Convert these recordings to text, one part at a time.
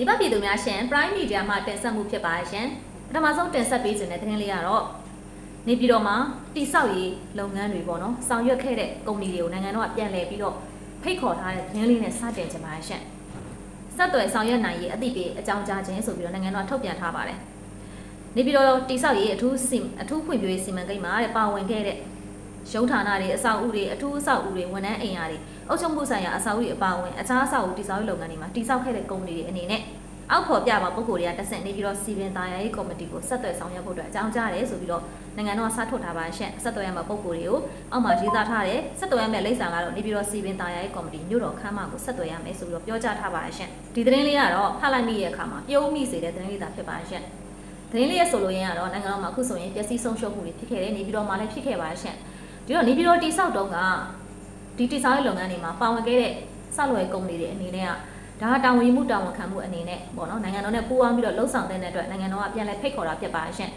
မိဘပြည်သူများရှင် Prime Media မှတင်ဆက်မှုဖြစ်ပါရှင်ပထမဆုံးတင်ဆက်ပေးခြင်းတဲ့သတင်းလေးကတော့နေပြည်တော်မှာတိဆောက်ရေးလုပ်ငန်းတွေပေါ့နော်ဆောင်ရွက်ခဲ့တဲ့ကုမ္ပဏီတွေကိုနိုင်ငံတော်ကပြန်လည်ပြီးတော့ဖိတ်ခေါ်ထားတဲ့သတင်းလေးနဲ့စတင်ခြင်းပါရှင်ဆက်သွယ်ဆောင်ရွက်နိုင်ရေးအသိပေးအကြောင်းကြားခြင်းဆိုပြီးတော့နိုင်ငံတော်ကထုတ်ပြန်ထားပါတယ်နေပြည်တော်တိဆောက်ရေးအထူးစီအထူးဖွံ့ဖြိုးရေးစီမံကိန်းမှာတဲ့ပါဝင်ခဲ့တဲ့ရုံးဌာနတွေအဆောက်အဦတွေအထူးအဆောက်အဦတွေဝန်ထမ်းအိမ်ယာတွေ အုပ်ချုပ်မှုဆိုင်ရာအဆောက်အဦတွေအပါအဝင်အခြားအဆောက်အဦတိဆောက်ရေးလုပ်ငန်းတွေမှာတိဆောက်ခဲ့တဲ့ကုမ္ပဏီတွေအနေနဲ့အောက်ဖော်ပြပါပုံကိုယ်တွေကတက်ဆင့်နေပြီးတော့စီပင်သားရေးကော်မတီကိုဆက်သွယ်ဆောင်ရွက်ဖို့အတွက်အကြောင်းကြားတယ်ဆိုပြီးတော့နိုင်ငံတော်ကစထုတ်ထားပါရှင့်ဆက်သွယ်ရမယ့်ပုံကိုယ်တွေကိုအောက်မှာရေးသားထားတယ်ဆက်သွယ်ရမယ့်လိပ်စာကတော့နေပြီးတော့စီပင်သားရေးကော်မတီမြို့တော်ခမ်းမကိုဆက်သွယ်ရမယ်ဆိုပြီးတော့ပြောကြားထားပါရှင့်ဒီသတင်းလေးကတော့ဖတ်လိုက်မိရဲ့အခါမှာပြုံးမိစေတဲ့သတင်းလေးသာဖြစ်ပါရှင့်သတင်းလေးရဲ့ဆိုလိုရင်းကတော့နိုင်ငံတော်မှာအခုဆိုရင်ပျက်စီးဆုံးရှုံးမှုတွေဖြစ်ခဲ့တယ်နေပြီးတော့မှလည်းဖြစ်ခဲ့ပါရှင့်ဒီတော့နေပြီးတော့တိဆောက်တုံးက ဒီတိဆောက်ရေးလုပ်ငန်းတွေမှာပါဝင်ခဲ့တဲ့ဆောက်လုပ်ရေးကုမ္ပဏီတွေအနေနဲ့ကဒါတာဝန်ယူမှုတာဝန်ခံမှုအနေနဲ့ပေါ့နော်နိုင်ငံတော်နဲ့ပူးပေါင်းပြီးတော့လှုပ်ဆောင်တဲ့အတွက်နိုင်ငံတော်ကပြန်လည်ဖိတ်ခေါ်တာဖြစ်ပါရှင့်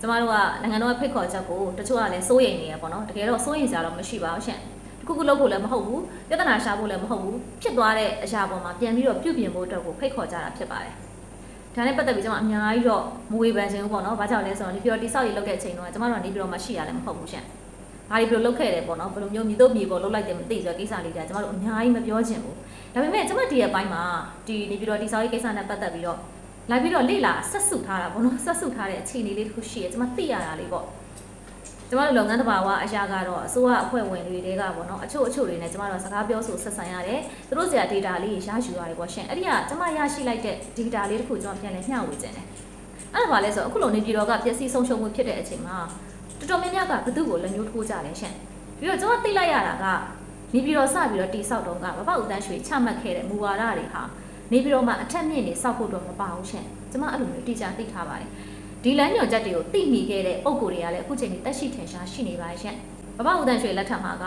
ကျမတို့ကနိုင်ငံတော်ရဲ့ဖိတ်ခေါ်ချက်ကိုတချို့ကလည်းစိုးရိမ်နေရပေါ့နော်တကယ်တော့စိုးရိမ်စရာတော့မရှိပါဘူးရှင့်တခုခုလုပ်ဖို့လည်းမဟုတ်ဘူးပြဿနာရှာဖို့လည်းမဟုတ်ဘူးဖြစ်သွားတဲ့အရာပေါ်မှာပြန်ပြီးတော့ပြုပြင်ဖို့အတွက်ကိုဖိတ်ခေါ်ကြတာဖြစ်ပါတယ်ဒါနဲ့ပတ်သက်ပြီးကျွန်မအများကြီးတော့မဝေဖန်ခြင်းဘူးပေါ့နော်။ဘာကြောင့်လဲဆိုတော့ဒီပြောတိဆောက်ရေးလုပ်တဲ့အချိန်တုန်းကကျွန်မတို့ကနေပြီးတော့မှရှိရလည်းမဟုတ်ဘူးရှင့်။ ဘာတွေဘယ်လိုလုပ်ခဲ့တယ်ပေါ့နော်။ဘယ်လိုမျိုးမြေတို့မြေပေါ်လုပ်လိုက်တယ်မသိဆိုတော့ကိစ္စလေးကြာကျွန်မတို့အများကြီးမပြောချင်ဘူး။ဒါပေမဲ့ကျွန်မဒီရဲ့အပိုင်းမှာဒီနေပြီးတော့တိဆောက်ရေးကိစ္စနဲ့ပတ်သက်ပြီးတော့လိုက်ပြီးတော့လေ့လာဆက်စုထားတာပေါ့နော်။ဆက်စုထားတဲ့အခြေအနေလေးတစ်ခုရှိရဲ့ကျွန်မသိရတာလေးပေါ့။ကျမတို့လုပ်ငန်းတစ်ပါးကအရာကတော့အစိုးရအဖွဲ့ဝင်တွေတွေကပေါ့နော်အချို့အချို့တွေနဲ့ကျမတို့စကားပြောဆိုဆက်ဆံရတယ်သူတို့စရာ data လေးရယူရတယ်ပေါ့ရှင်အဲ့ဒီကကျမရရှိလိုက်တဲ့ data လေးတစ်ခုကျွန်တော်ပြန်လည်မျှဝေခြင်းတယ်အဲ့ဒါပါလဲဆိုအခုလိုနေပြည်တော်ကပျက်စီးဆုံးရှုံးမှုဖြစ်တဲ့အချိန်မှာ တော်တော်များများကဘသူ့ကိုလက်ညှိုးထိုးကြတယ်ရှင်ပြီးတော့ကျွန်တော်သိလိုက်ရတာကနေပြည်တော်စပြီးတော့တိဆောက်တုံးကမပောက်ဦးတန်းရွှေချမှတ်ခဲ့တဲ့မူဝါဒတွေဟာနေပြည်တော်မှာအထက်မြင့်နေစောက်ဖို့တော့မပါဘူးရှင်ကျမအဲ့လိုမျိုးတိကျသိထားပါတယ်ဒီလမ်းညွှန်ချက်တွေကိုသိမိခဲ့တဲ့ပုံကိုယ်တွေကလည်းအခုချိန်นี้တက်ရှိထင်ရှားရှိနေပါရဲ့။ဘဘဦးတန်ရွှေလက်ထက်မှာက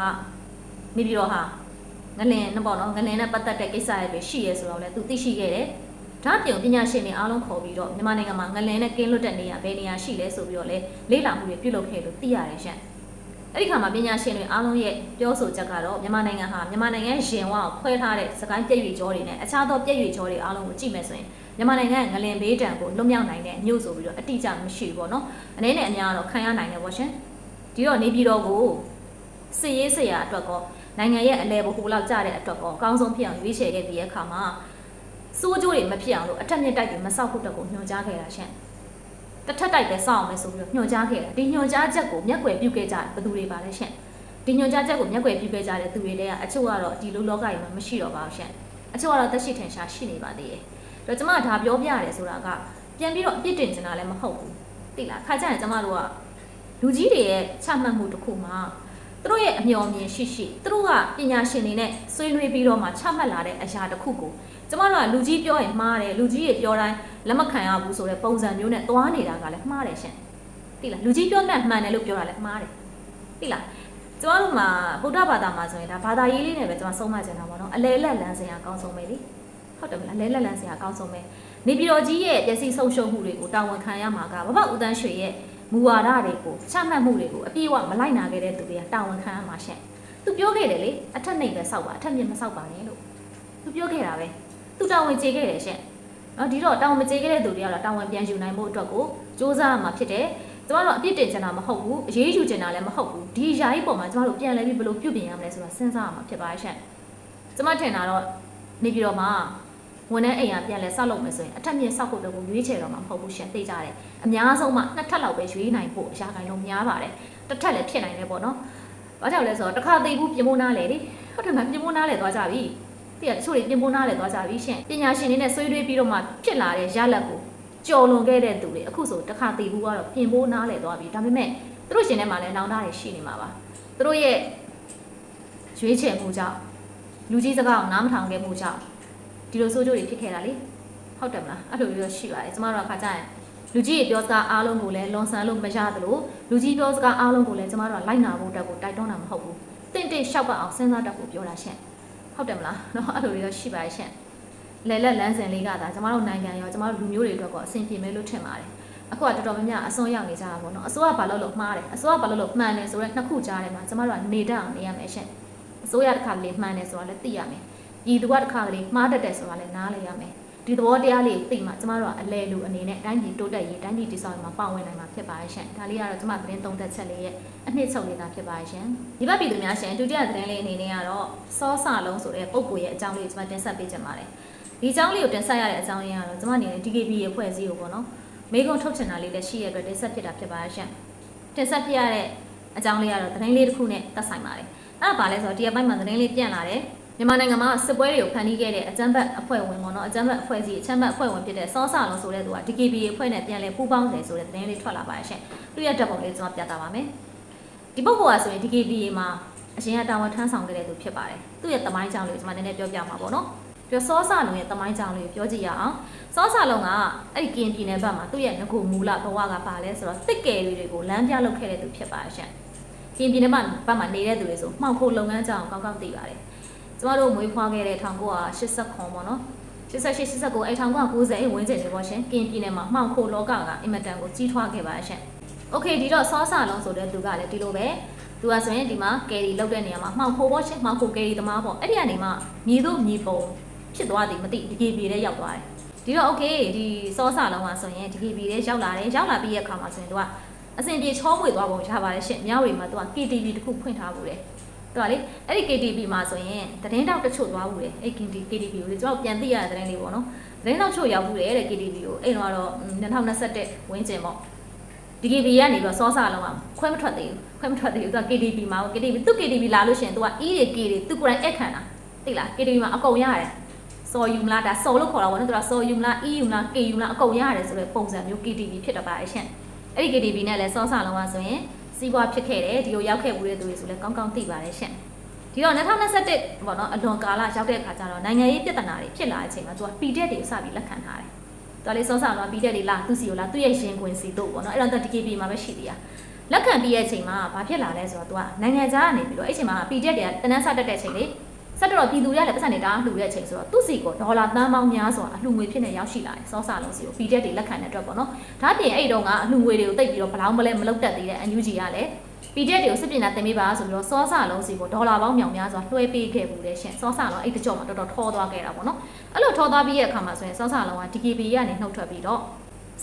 နေပြီးတော့ဟာငလင်နဲ့ပေါ့နော်ငလင်နဲ့ပတ်သက်တဲ့ကိစ္စတွေရှိရဲဆိုတော့လည်းသူသိရှိခဲ့တယ်။ ဒါ့ပြင်ပညာရှင်တွေအားလုံးခေါ်ပြီးတော့မြန်မာနိုင်ငံမှာငလင်နဲ့ကင်းလွတ်တဲ့နေရာဘယ်နေရာရှိလဲဆိုပြီးတော့လည်းလေ့လာမှုတွေပြုလုပ်ခဲ့လို့သိရတယ်ရှင့်။အဲ့ဒီခါမှာပညာရှင်တွေအားလုံးရဲ့ပြောဆိုချက်ကတော့မြန်မာနိုင်ငံဟာမြန်မာနိုင်ငံရင်ဝါကိုခွဲထားတဲ့စကိုင်းပြည့်ရွေကြောတွေနဲ့အခြားသောပြည့်ရွေကြောတွေအားလုံးကိုကြည့်မယ်ဆိုရင်မြန်မာနိုင်ငံငလင်ဘေးတံကိုလွတ်မြောက်နိုင်တဲ့မြို့ဆိုပြီးတော့အတိအကျမရှိဘူးပေါ့နော်အနေနဲ့အများတော့ခံရနိုင်တယ်ပေါ့ရှင်ဒီတော့နေပြည်တော်ကိုစစ်ရေးဆရာအတွက်ကောနိုင်ငံရဲ့အလဲဘိုးလောက်ကြတဲ့အတွက်ကောအကောင်းဆုံးဖြစ်အောင်ရွေးချယ်ခဲ့ပြီးတဲ့အခါမှာ စိုးကြိုးတွေမဖြစ်အောင်လို့အထက်မြင့်တိုက်တွေမဆောက်ဖို့အတွက်ကိုညွှန်ကြားခဲ့တာရှင်တစ်ထက်တိုက်ပဲစောင့်အောင်မယ်ဆိုပြီးတော့ညွှန်ကြားခဲ့တာဒီညွှန်ကြားချက်ကိုမျက်ကွယ်ပြုခဲ့ကြတယ်ဘယ်သူတွေပါလဲရှင်ဒီညွှန်ကြားချက်ကိုမျက်ကွယ်ပြုခဲ့ကြတဲ့သူတွေလည်းအချို့ကတော့ဒီလိုလောကကြီးမှာမရှိတော့ပါဘူးရှင်အချို့ကတော့သက်ရှိထင်ရှားရှိနေပါသေးတယ်တော့ကျမဒါပြောပြရတယ်ဆိုတာကပြန်ပြီးတော့အပြစ်တင်ချင်တာလည်းမဟုတ်ဘူးသိလားခါကျရင်ကျမတို့ကလူကြီးတွေရဲ့ချမှတ်မှုတစ်ခုမှာသူတို့ရဲ့အမျှော်မြင်ရှိရှိသူတို့ကပညာရှင်တွေနဲ့ဆွေးနွေးပြီးတော့မှချမှတ်လာတဲ့အရာတစ်ခုကို ကျမတို့ကလူကြီးပြောရင်မှားတယ်လူကြီးတွေပြောတိုင်းလက်မခံရဘူးဆိုတဲ့ပုံစံမျိုးနဲ့သွားနေတာကလည်းမှားတယ်ရှင်သိလားလူကြီးပြောတဲ့မှန်တယ်လို့ပြောတာလည်းမှားတယ်သိလားကျမတို့မှာဗုဒ္ဓဘာသာမှာဆိုရင်ဒါဘာသာရေးလေးနဲ့ပဲကျမဆုံးမကျင်တာပေါ့နော်အလဲလက်လန်းစင်အကောင်းဆုံးပဲလေဟုတ်တယ်မလားလဲလက်လန်းစရာအကောင်းဆုံးပဲနေပြည်တော်ကြီးရဲ့ပျက်စီးဆုံးရှုံးမှုတွေကိုတာဝန်ခံရမှာကဘဘဦးတန်းရွှေရဲ့မူဝါဒတွေကိုချမှတ်မှုတွေကိုအပြည့်အဝမလိုက်နာခဲ့တဲ့သူတွေကတာဝန်ခံရမှာရှင့်သူပြောခဲ့တယ်လေအထက်နှိမ်ပဲစောက်ပါအထက်မြင့်မစောက်ပါနဲ့လို့သူပြောခဲ့တာပဲ သူတာဝန်ကျေခဲ့တယ်ရှင့်နော်ဒီတော့တာဝန်မကျေခဲ့တဲ့သူတွေကတော့တာဝန်ပြန်ယူနိုင်ဖို့အတွက်ကိုစ조사ရမှာဖြစ်တယ်ကျမတို့အပြစ်တင်ချင်တာမဟုတ်ဘူးအရေးယူချင်တာလည်းမဟုတ်ဘူးဒီယာယီပုံမှာကျမတို့ပြန်လဲပြီးဘယ်လိုပြုပြင်ရမလဲဆိုတာစဉ်းစားရမှာဖြစ်ပါရဲ့ရှင့်ကျမထင်တာတော့နေပြည်တော်မှာဝန်ထမ်းအိမ်ကပြန်လဲဆောက်လုပ်မယ်ဆိုရင်အထက်မြင့်ဆောက်ဖို့တော့ရွေးချယ်တော့မှာမဟုတ်ဘူးရှင်သိကြတယ်အများဆုံးမှနှစ်ထပ်လောက်ပဲရွေးနိုင်ဖို့အရာခိုင်လုံးများပါတယ်တစ်ထပ်လည်းဖြစ်နိုင်တယ်ပေါ့နော်ဘာကြောင့်လဲဆိုတော့တစ်ခါသေးဘူးပြင်ဖို့နားလေလေဟုတ်တယ်မပြင်ဖို့နားလေသွားကြပြီ ပြည့်တချို့တွေပြင်ဖို့နားလေသွားကြပြီရှင်ပညာရှင်တွေနဲ့ဆွေးနွေးပြီးတော့မှဖြစ်လာတဲ့ရလဒ်ကိုကြော်လွန်ခဲ့တဲ့သူတွေအခုဆိုတစ်ခါသေးဘူးကတော့ပြင်ဖို့နားလေသွားပြီဒါပေမဲ့သူတို့ရှင်ထဲမှာလည်းနောင်တတွေရှိနေမှာပါသူတို့ရဲ့ရွေးချယ်မှုကြောင့်လူကြီးစကားကိုနားမထောင်ခဲ့မှုကြောင့်ဒီလိုဆိုးကျိုးတွေဖြစ်ခဲ့တာလေဟုတ်တယ်မလားအဲ့လိုမျိုးရှိပါတယ်ကျမတို့ကခါကြရင်လူကြီးရဲ့ပြောစကားအားလုံးကိုလည်းလွန်ဆန်လို့မရသလိုလူကြီးပြောစကားအားလုံးကိုလည်းကျမတို့ကလိုက်နာဖို့တက်ကိုတိုက်တွန်းတာမဟုတ်ဘူးတင့်တင့်လျှောက်ပတ်အောင်စဉ်းစားတတ်ဖို့ပြောတာရှင့် ဟုတ်တယ်မလားเนาะအဲ့လိုမျိုးရှိပါတယ်ရှင့်လဲလက်လန်းစင်လေးကသာကျမတို့နိုင်ငံရောကျမတို့လူမျိုးတွေအတွက်ကောအဆင်ပြေမယ်လို့ထင်ပါတယ်အခုကတော်တော်များများအစွန်းရောက်နေကြတာပေါ့နော်အစိုးရဘာလို့လို့မှားတယ်အစိုးရဘာလို့လို့မှန်တယ်ဆိုတော့နှစ်ခုကြားထဲမှာကျမတို့ကနေတတ်အောင်နေရမယ်ရှင့်အစိုးရတစ်ခါလေမှန်တယ်ဆိုတာလည်းသိရမယ်ပြည်သူကတစ်ခါကလေးမှားတတ်တယ်ဆိုတာလည်းနားလည်ရမယ် ဒီသဘောတရားလေးကိုသိမှကျမတို့ကအလဲလူအနေနဲ့တိုင်းပြည်တိုးတက်ရေးတိုင်းပြည်တည်ဆောက်ရေးမှာပါဝင်နိုင်မှာဖြစ်ပါရဲ့ရှင်ဒါလေးကတော့ကျမသတင်းသုံးသက်ချက်လေးရဲ့အနှစ်ချုပ်လေးသာဖြစ်ပါရဲ့ရှင်ဒီဘက်ပြည်သူများရှင်ဒုတိယသတင်းလေးအနေနဲ့ကတော့စောစလုံးဆိုတဲ့ပုံကိုရဲ့အကြောင်းလေးကိုကျမတင်ဆက်ပေးချင်ပါတယ်ဒီအကြောင်းလေးကိုတင်ဆက်ရတဲ့အကြောင်းရင်းကတော့ကျမအနေနဲ့ DKB ရဲ့ဖွဲ့စည်းကိုပေါ့နော်မေကွန်ထုတ်ချင်တာလေးလည်းရှိရတဲ့အတွက်တင်ဆက်ဖြစ်တာဖြစ်ပါရဲ့ရှင်တင်ဆက်ဖြစ်ရတဲ့အကြောင်းလေးကတော့သတင်းလေးတစ်ခုနဲ့သက်ဆိုင်ပါတယ်အဲ့ဒါပါလဲဆိုတော့ဒီအပိုင်းမှာသတင်းလေးပြန့်လာတယ် မြန်မာနိုင်ငံမှာစစ်ပွဲတွေကိုဖန်တီးခဲ့တဲ့အကြမ်းဖက်အဖွဲ့ဝင်ပေါ့နော်အကြမ်းဖက်အဖွဲ့အစည်းအချမ်းဖက်အဖွဲ့ဝင်ဖြစ်တဲ့စောစလုံးဆိုတဲ့သူက DKB အဖွဲ့နဲ့ပြန်လည်ပူးပေါင်းတယ်ဆိုတဲ့သတင်းလေးထွက်လာပါရှင်သူရဲ့တပ်ပုံလေးကျွန်တော်ပြသပါမယ်ဒီပုဂ္ဂိုလ်ကဆိုရင် DKB မှာအရင်ကတာဝန်ထမ်းဆောင်ခဲ့တဲ့သူဖြစ်ပါတယ်သူ့ရဲ့တမိုင်းကြောင်လေးကိုကျွန်မနည်းနည်းပြောပြမှာပေါ့နော်ပြစောစလုံးရဲ့တမိုင်းကြောင်လေးကိုပြောကြည့်ရအောင်စောစလုံးကအဲ့ဒီကင်ပြည်နယ်ဘက်မှာသူ့ရဲ့ငကိုမူလဘဝကပါလဲဆိုတော့တစ်ကယ်တွေကိုလမ်းပြလုပ်ခဲ့တဲ့သူဖြစ်ပါရှင်ကင်ပြည်နယ်မှာဘက်မှာနေတဲ့သူတွေဆိုမှောက်ဖို့လုပ်ငန်းကြောင်ကောင်းကောင်းသိပါတယ် ကျမတို့မွေးဖွားခဲ့တဲ့1980ခွန်ပေါ့နော်88 89အဲ့1990အဲ့ဝန်းကျင်တွေပေါ့ရှင်ကင်ပြည်နယ်မှာမှောင်ခိုလောကကအင်မတန်ကိုကြီးထွားခဲ့ပါရှင်။ Okay ဒီတော့စောစလုံးဆိုတဲ့သူကလည်းဒီလိုပဲသူကဆိုရင်ဒီမှာကယ်ရီလောက်တဲ့နေရာမှာမှောင်ခိုပေါ့ရှင်မှောင်ခိုကယ်ရီသမားပေါ့အဲ့ဒီကနေမှမြေတို့မြေပုံဖြစ်သွားသည်မသိဒီကေပြည်ထဲရောက်သွားတယ်။ဒီတော့ Okay ဒီစောစလုံးကဆိုရင်ဒီကေပြည်ထဲရောက်လာတယ်ရောက်လာပြီးရဲ့အခါမှာဆိုရင်သူကအစဉ်ပြေချောမွေသွားပုံရပါတယ်ရှင်။မြောက်ဝေမှာသူက KTV တခုဖွင့်ထားဘူးတယ်။ တော်လေအဲ့ဒီ KTV မှာဆိုရင်သတင်းတောက်တချို့သွားဘူးလေအဲ့ KTV KTV ကိုလေကျွန်တော်ပြန်သိရတဲ့သတင်းလေးပေါ့နော်သတင်းတောက်ချို့ရောက်ဘူးလေတဲ့ KTV ကိုအဲ့တော့တော့2021ဝင်းကျင်ပေါ့ DKB ကနေပြီးတော့စောစာလုံးကခွဲမထွက်သေးဘူးခွဲမထွက်သေးဘူးသူက KTV မှာ KTV သူ KTV လာလို့ရှိရင်သူက E တွေ K တွေသူကိုယ်တိုင်အခန့်တာသိလား KTV မှာအကုန်ရတယ်စော်ယူမလားဒါစော်လို့ခေါ်တာပေါ့နော်သူကစော်ယူမလား E ယူမလား K ယူမလားအကုန်ရတယ်ဆိုတဲ့ပုံစံမျိုး KTV ဖြစ်တော့ပါအရှင်အဲ့ဒီ KTV နဲ့လည်းစောစာလုံးကဆိုရင် စီးပွားဖြစ်ခဲ့တယ်ဒီကိုရောက်ခဲ့ဘူးတဲ့သူတွေဆိုလည်းကောင်းကောင်းသိပါတယ်ရှင်ဒီတော့2021ပေါ့နော်အလွန်ကာလရောက်တဲ့အခါကျတော့နိုင်ငံရေးပြဿနာတွေဖြစ်လာတဲ့အချိန်မှာသူက PDF တွေကိုစပြီးလက်ခံထားတယ်။တော်လေးစောစားတော့ PDF တွေလာသူစီကိုလာသူ့ရဲ့ရင်ခွင်စီတို့ပေါ့နော်အဲ့တော့ DKB မှာပဲရှိသေးတာ။လက်ခံပြီးရဲ့အချိန်မှာဘာဖြစ်လာလဲဆိုတော့သူကနိုင်ငံခြားကနေပြီးတော့အဲ့အချိန်မှာ PDF တွေကတနန်းစတက်တဲ့အချိန်လေး စက်တော့ပြည်သူတွေကလည်းပတ်စံနေတာလှူတဲ့အချိန်ဆိုတော့သူ့စီကိုဒေါ်လာသန်းပေါင်းများစွာအလှူငွေဖြစ်နေရောက်ရှိလာတယ်စောစားလုံးစီကို PDF တွေလက်ခံတဲ့အတွက်ပေါ့နော်။ဒါပြင်အဲ့ဒီတော့ကအလှူငွေတွေကိုတိတ်ပြီးတော့ဘလောင်းမလဲမလုတ်တက်သေးတဲ့ NUG ကလည်း PDF တွေကိုစစ်ပညာတင်ပေးပါဆိုပြီးတော့စောစလုံးစီကိုဒေါ်လာပေါင်းမြောင်များစွာလွှဲပေးခဲ့ဘူးတဲ့ရှင်စောစလုံးအဲ့တကြောမှာတော်တော်ထောသွားခဲ့တာပေါ့နော်အဲ့လိုထောသွားပြီးရဲ့အခါမှာဆိုရင်စောစလုံးက DKB ကနေနှုတ်ထွက်ပြီးတော့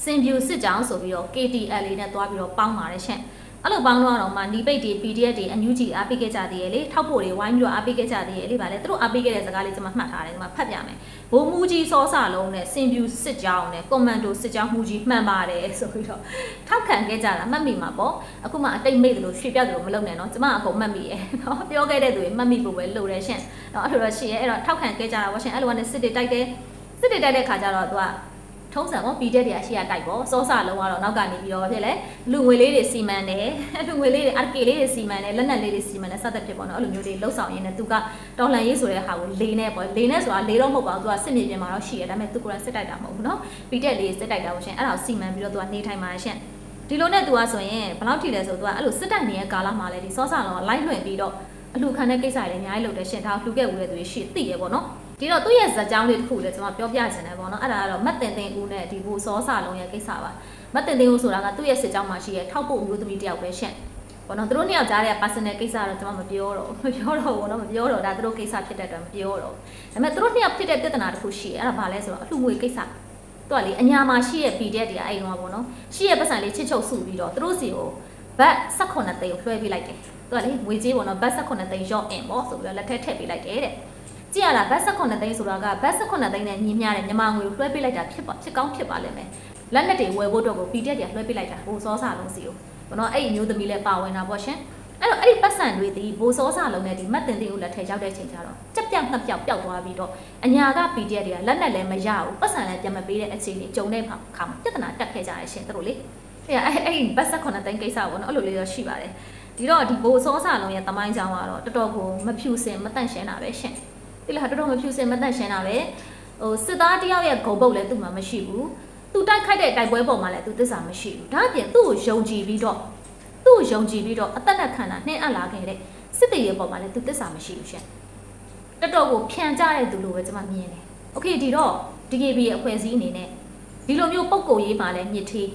စင်ပြူစစ်ကြောင်းဆိုပြီးတော့ KTL လေးနဲ့တွားပြီးတော့ပေါင်းပါတယ်ရှင် အဲ့လိုပေါင်းတော့တော့မှနီပိတ်တွေ PDF တွေအန်ယူဂျီအားပေးခဲ့ကြသေးရဲ့လေထောက်ဖို့တွေဝိုင်းပြီးတော့အားပေးခဲ့ကြသေးရဲ့လေဗာလေသူတို့အားပေးခဲ့တဲ့စကားလေးကျွန်မမှတ်ထားတယ်ကျွန်မဖတ်ပြမယ်ဘိုးမူကြီးစောစလုံးနဲ့စင်ပြူစစ်ကြောင်းနဲ့ကွန်မန်ဒိုစစ်ကြောင်းမူကြီးမှန်ပါတယ်ဆိုပြီးတော့ထောက်ခံခဲ့ကြတာမှတ်မိမှာပေါ့အခုမှအတိတ်မိတ်တယ်လို့ရွှေပြတ်တယ်လို့မလုပ်နဲ့နော်ကျွန်မအကုန်မှတ်မိရဲ့နော်ပြောခဲ့တဲ့သူတွေမှတ်မိဖို့ပဲလိုတယ်ရှင်နော်အဲ့လိုတော့ရှိရဲ့အဲ့တော့ထောက်ခံခဲ့ကြတာပေါ့ရှင်အဲ့လိုကနေစစ်တွေတိုက်တယ်စစ်တွေတိုက်တဲ့ခါကျတော့သူက ထုံးစံပေါ့ PDF တွေအရှိရတိုက်ပေါ့စောစလုံးကတော့နောက်ကနေပြီးတော့ဖြစ်လေလူငွေလေးတွေစီမံတယ်လူငွေလေးတွေအကေလေးတွေစီမံတယ်လက်နက်လေးတွေစီမံတယ်စသဖြင့်ပေါ့နော်အဲ့လိုမျိုးတွေလှုပ်ဆောင်ရင်းနဲ့သူကတော်လှန်ရေးဆိုတဲ့ဟာကိုလေနဲ့ပေါ့လေနဲ့ဆိုတာလေတော့မဟုတ်ပါဘူးသူကစစ်မြေပြင်မှာတော့ရှိရဒါပေမဲ့သူကစစ်တိုက်တာမဟုတ်ဘူးနော် PDF လေးစစ်တိုက်တာပေါ့ရှင်အဲ့ဒါကိုစီမံပြီးတော့သူကနေထိုင်ပါရှင်ဒီလိုနဲ့သူကဆိုရင်ဘယ်လောက်ထိလဲဆိုသူကအဲ့လိုစစ်တိုက်နေတဲ့ကာလမှာလည်းဒီစောစလုံးကလိုက်လွှင့်ပြီးတော့အလှခံတဲ့ကိစ္စတွေလည်းအများကြီးလုပ်တယ်ရှင်ဒါလှူခဲ့ဦးတဲ့သူတွေရှိသိရပေါ့နော် ဒီတော့သူ့ရဲ့ဇာတ်ကြောင်းလေးတစ်ခုလည်းကျွန်မပြောပြချင်တယ်ပေါ့နော်အဲ့ဒါကတော့မတ်တင်တင်ဦးနဲ့ဒီဘူစောစာလုံးရဲ့ကိစ္စပါမတ်တင်တင်ဦးဆိုတာကသူ့ရဲ့စစ်ကြောင်းမှာရှိရဲ့ထောက်ပို့မျိုးသမီးတယောက်ပဲရှင့်ပေါ့နော်သူတို့နှစ်ယောက်ကြားတဲ့ personal ကိစ္စတော့ကျွန်မမပြောတော့မပြောတော့ဘူးနော်မပြောတော့ဒါသူတို့ကိစ္စဖြစ်တဲ့အတွက်မပြောတော့ဒါပေမဲ့သူတို့နှစ်ယောက်ဖြစ်တဲ့ပြဿနာတစ်ခုရှိရဲ့အဲ့ဒါဘာလဲဆိုတော့အလှငွေကိစ္စသူကလေအညာမှာရှိရဲ့ PDF တွေကအဲ့တော့ပေါ့နော်ရှိရဲ့ပတ်စံလေးချစ်ချုပ်စုပြီးတော့သူတို့စီကိုဘတ်18သိန်းကိုလွှဲပေးလိုက်တယ်သူကလေငွေကြေးပေါ့နော်ဘတ်18သိန်းရော့အင်ပေါ့ဆိုပြီးတော့လက်ထက်ထည့်ပေးလိုက်တယ်တဲ့ ကြည့်ရတာဘတ်18သိန်းဆိုတာကဘတ်18သိန်းနဲ့ညီမျှတဲ့မြန်မာငွေကိုလွှဲပေးလိုက်တာဖြစ်ပါဖြစ်ကောင်းဖြစ်ပါလိမ့်မယ်လက်နက်တွေဝယ်ဖို့အတွက်ကို PDF တွေလွှဲပေးလိုက်တာဘိုးစောစာလုံးစီကိုဘောနော်အဲ့ဒီမျိုးသမီးလည်းပါဝင်တာပေါ့ရှင်အဲ့တော့အဲ့ဒီပတ်စံတွေဒီဘိုးစောစာလုံးနဲ့ဒီမတ်တင်တင်ကိုလက်ထဲရောက်တဲ့ချိန်ကျတော့ကြက်ပြောက်နှက်ပြောက်ပျောက်သွားပြီးတော့အညာက PDF တွေကလက်နက်လည်းမရဘူးပတ်စံလည်းပြန်မပေးတဲ့အခြေအနေကြုံတဲ့ခါမှာပြဿနာတက်ခဲ့ကြရရှင်တို့လေအဲ့အဲ့အဲ့ဒီဘတ်18သိန်းကိစ္စပေါ့နော်အဲ့လိုလေးတော့ရှိပါတယ်ဒီတော့ဒီဘိုးစောစာလုံးရဲ့တမိုင်းကြောင်းကတော့တော်တော်ကိုမဖြူစင်မတန့်ရှင်းတာပဲရှင် ဒီလားတော်တော်မဖြူစင်မတန့်ရှင်းတာပဲဟိုစစ်သားတယောက်ရဲ့ဂုံပုတ်လည်းသူ့မှာမရှိဘူးသူတိုက်ခိုက်တဲ့တိုက်ပွဲပေါ်မှာလည်းသူသစ္စာမရှိဘူးဒါအပြင်သူ့ကိုယုံကြည်ပြီးတော့သူ့ကိုယုံကြည်ပြီးတော့အသက်နဲ့ခံတာနှင်းအပ်လာခဲ့တဲ့စစ်တေရဲ့ပေါ်မှာလည်းသူသစ္စာမရှိဘူးရှင်တော်တော်ကိုဖြန်ကြတဲ့သူလိုပဲကျွန်မမြင်တယ်โอเคဒီတော့ DKB ရဲ့အဖွဲ့အစည်းအနေနဲ့ဒီလိုမျိုးပုံကိုရေးမှလည်းမြစ်သေး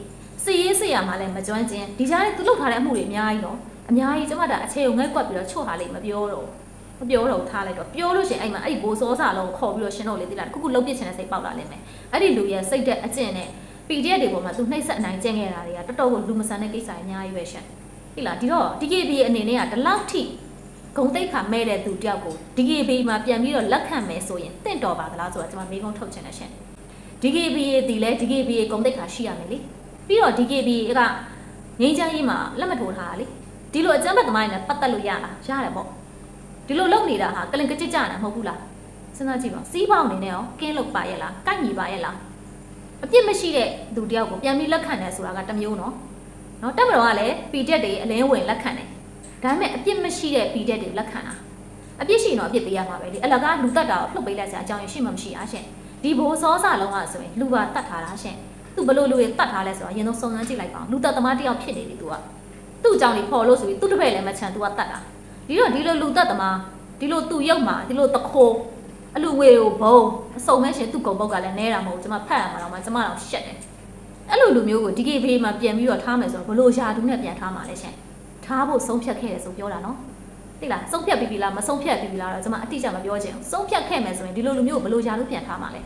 စည်ရေးစရာမှလည်းမကျွမ်းကျင်ဒီကြားထဲသူလုပ်ထားတဲ့အမှုတွေအများကြီးတော့အများကြီးကျွန်မဒါအခြေုံငဲ့ကွက်ပြီးတော့ချွတ်ဟာလေးမပြောတော့ဘူး မပြောတော့ဘူးထားလိုက်တော့ပြောလို့ရှရင်အဲ့မှာအဲ့ဒီဘိုးစောစာလုံးကိုခေါ်ပြီးတော့ရှင်တို့လေတိလာတစ်ခုခုလုံးပစ်ချင်တဲ့စိတ်ပေါက်လာလိမ့်မယ်အဲ့ဒီလူရဲ့စိတ်တဲ့အကျင့်နဲ့ PDF တွေပေါ်မှာသူနှိမ့်ဆက်အနိုင်ကျင့်ခဲ့တာတွေကတော်တော်ကိုလူမဆန်တဲ့ကိစ္စတွေအများကြီးပဲရှင်ဟိလားဒီတော့ DKB အနေနဲ့ကဒီလောက်ထိဂုံတိတ်ခါမဲ့တဲ့သူတယောက်ကို DKB မှာပြန်ပြီးတော့လက်ခံမယ်ဆိုရင်တင့်တော်ပါသလားဆိုတာကျွန်မမေးခွန်းထုတ်ချင်တယ်ရှင် DKB ဒီလဲ DKB ဂုံတိတ်ခါရှိရမယ်လေပြီးတော့ DKB ကငိမ့်ချမ်းရေးမှာလက်မထိုးထားတာလေဒီလိုအကြမ်းဖက်သမားတွေနဲ့ပတ်သက်လို့ရလားရတယ်ပေါ့ ဒီလိုလုပ်နေတာဟာကလင်ကကြစ်ကြတာမဟုတ်ဘူးလားစဉ်းစားကြည့်ပါစီးပေါင်းအနေနဲ့ရောကင်းလုတ်ပါရဲ့လားကိုက်ညီပါရဲ့လားအပြစ်မရှိတဲ့သူတယောက်ကိုပြန်ပြီးလက်ခံတယ်ဆိုတာကတစ်မျိုးနော်နော်တက်မတော်ကလည်းပီတက်တွေအလင်းဝင်လက်ခံတယ်ဒါပေမဲ့အပြစ်မရှိတဲ့ပီတက်တွေလက်ခံတာအပြစ်ရှိရင်တော့အပြစ်ပေးရမှာပဲလေအလကားလူတက်တာကိုလှုပ်ပေးလိုက်စရာအကြောင်းရရှိမှမရှိအားရှင်ဒီဘိုးစောစာလုံးကဆိုရင်လူပါတတ်ထားတာရှင်သူဘလို့လူတွေတတ်ထားလဲဆိုတော့ရင်တော့စုံစမ်းကြည့်လိုက်ပါဦးလူတက်သမားတယောက်ဖြစ်နေတယ်သူကသူ့အကြောင်းလေးဖော်လို့ဆိုပြီးသူ့တစ်ဖက်လည်းမချန်သူကတတ်တာ ဒီတော့ဒီလိုလူတက်သမားဒီလိုသူ့ရုပ်မှာဒီလိုတခိုးအလူဝေကိုဘုံအစုံမဲရှင်သူ့ကုံပုတ်ကလည်းနဲတာမဟုတ်ဘူးကျွန်မဖတ်ရမှာတော့မှကျွန်မတော့ရှက်တယ်အဲ့လိုလူမျိုးကို DKB မှာပြန်ပြီးတော့ထားမယ်ဆိုတော့ဘလို့ယာတူးနဲ့ပြန်ထားမှာလဲရှင်ထားဖို့ဆုံးဖြတ်ခဲ့တယ်ဆိုပြောတာနော်သိလားဆုံးဖြတ်ပြီးပြီလားမဆုံးဖြတ်ပြီးပြီလားတော့ကျွန်မအတိအကျမပြောချင်ဘူးဆုံးဖြတ်ခဲ့မယ်ဆိုရင်ဒီလိုလူမျိုးကိုဘလို့ယာတူးပြန်ထားမှာလဲ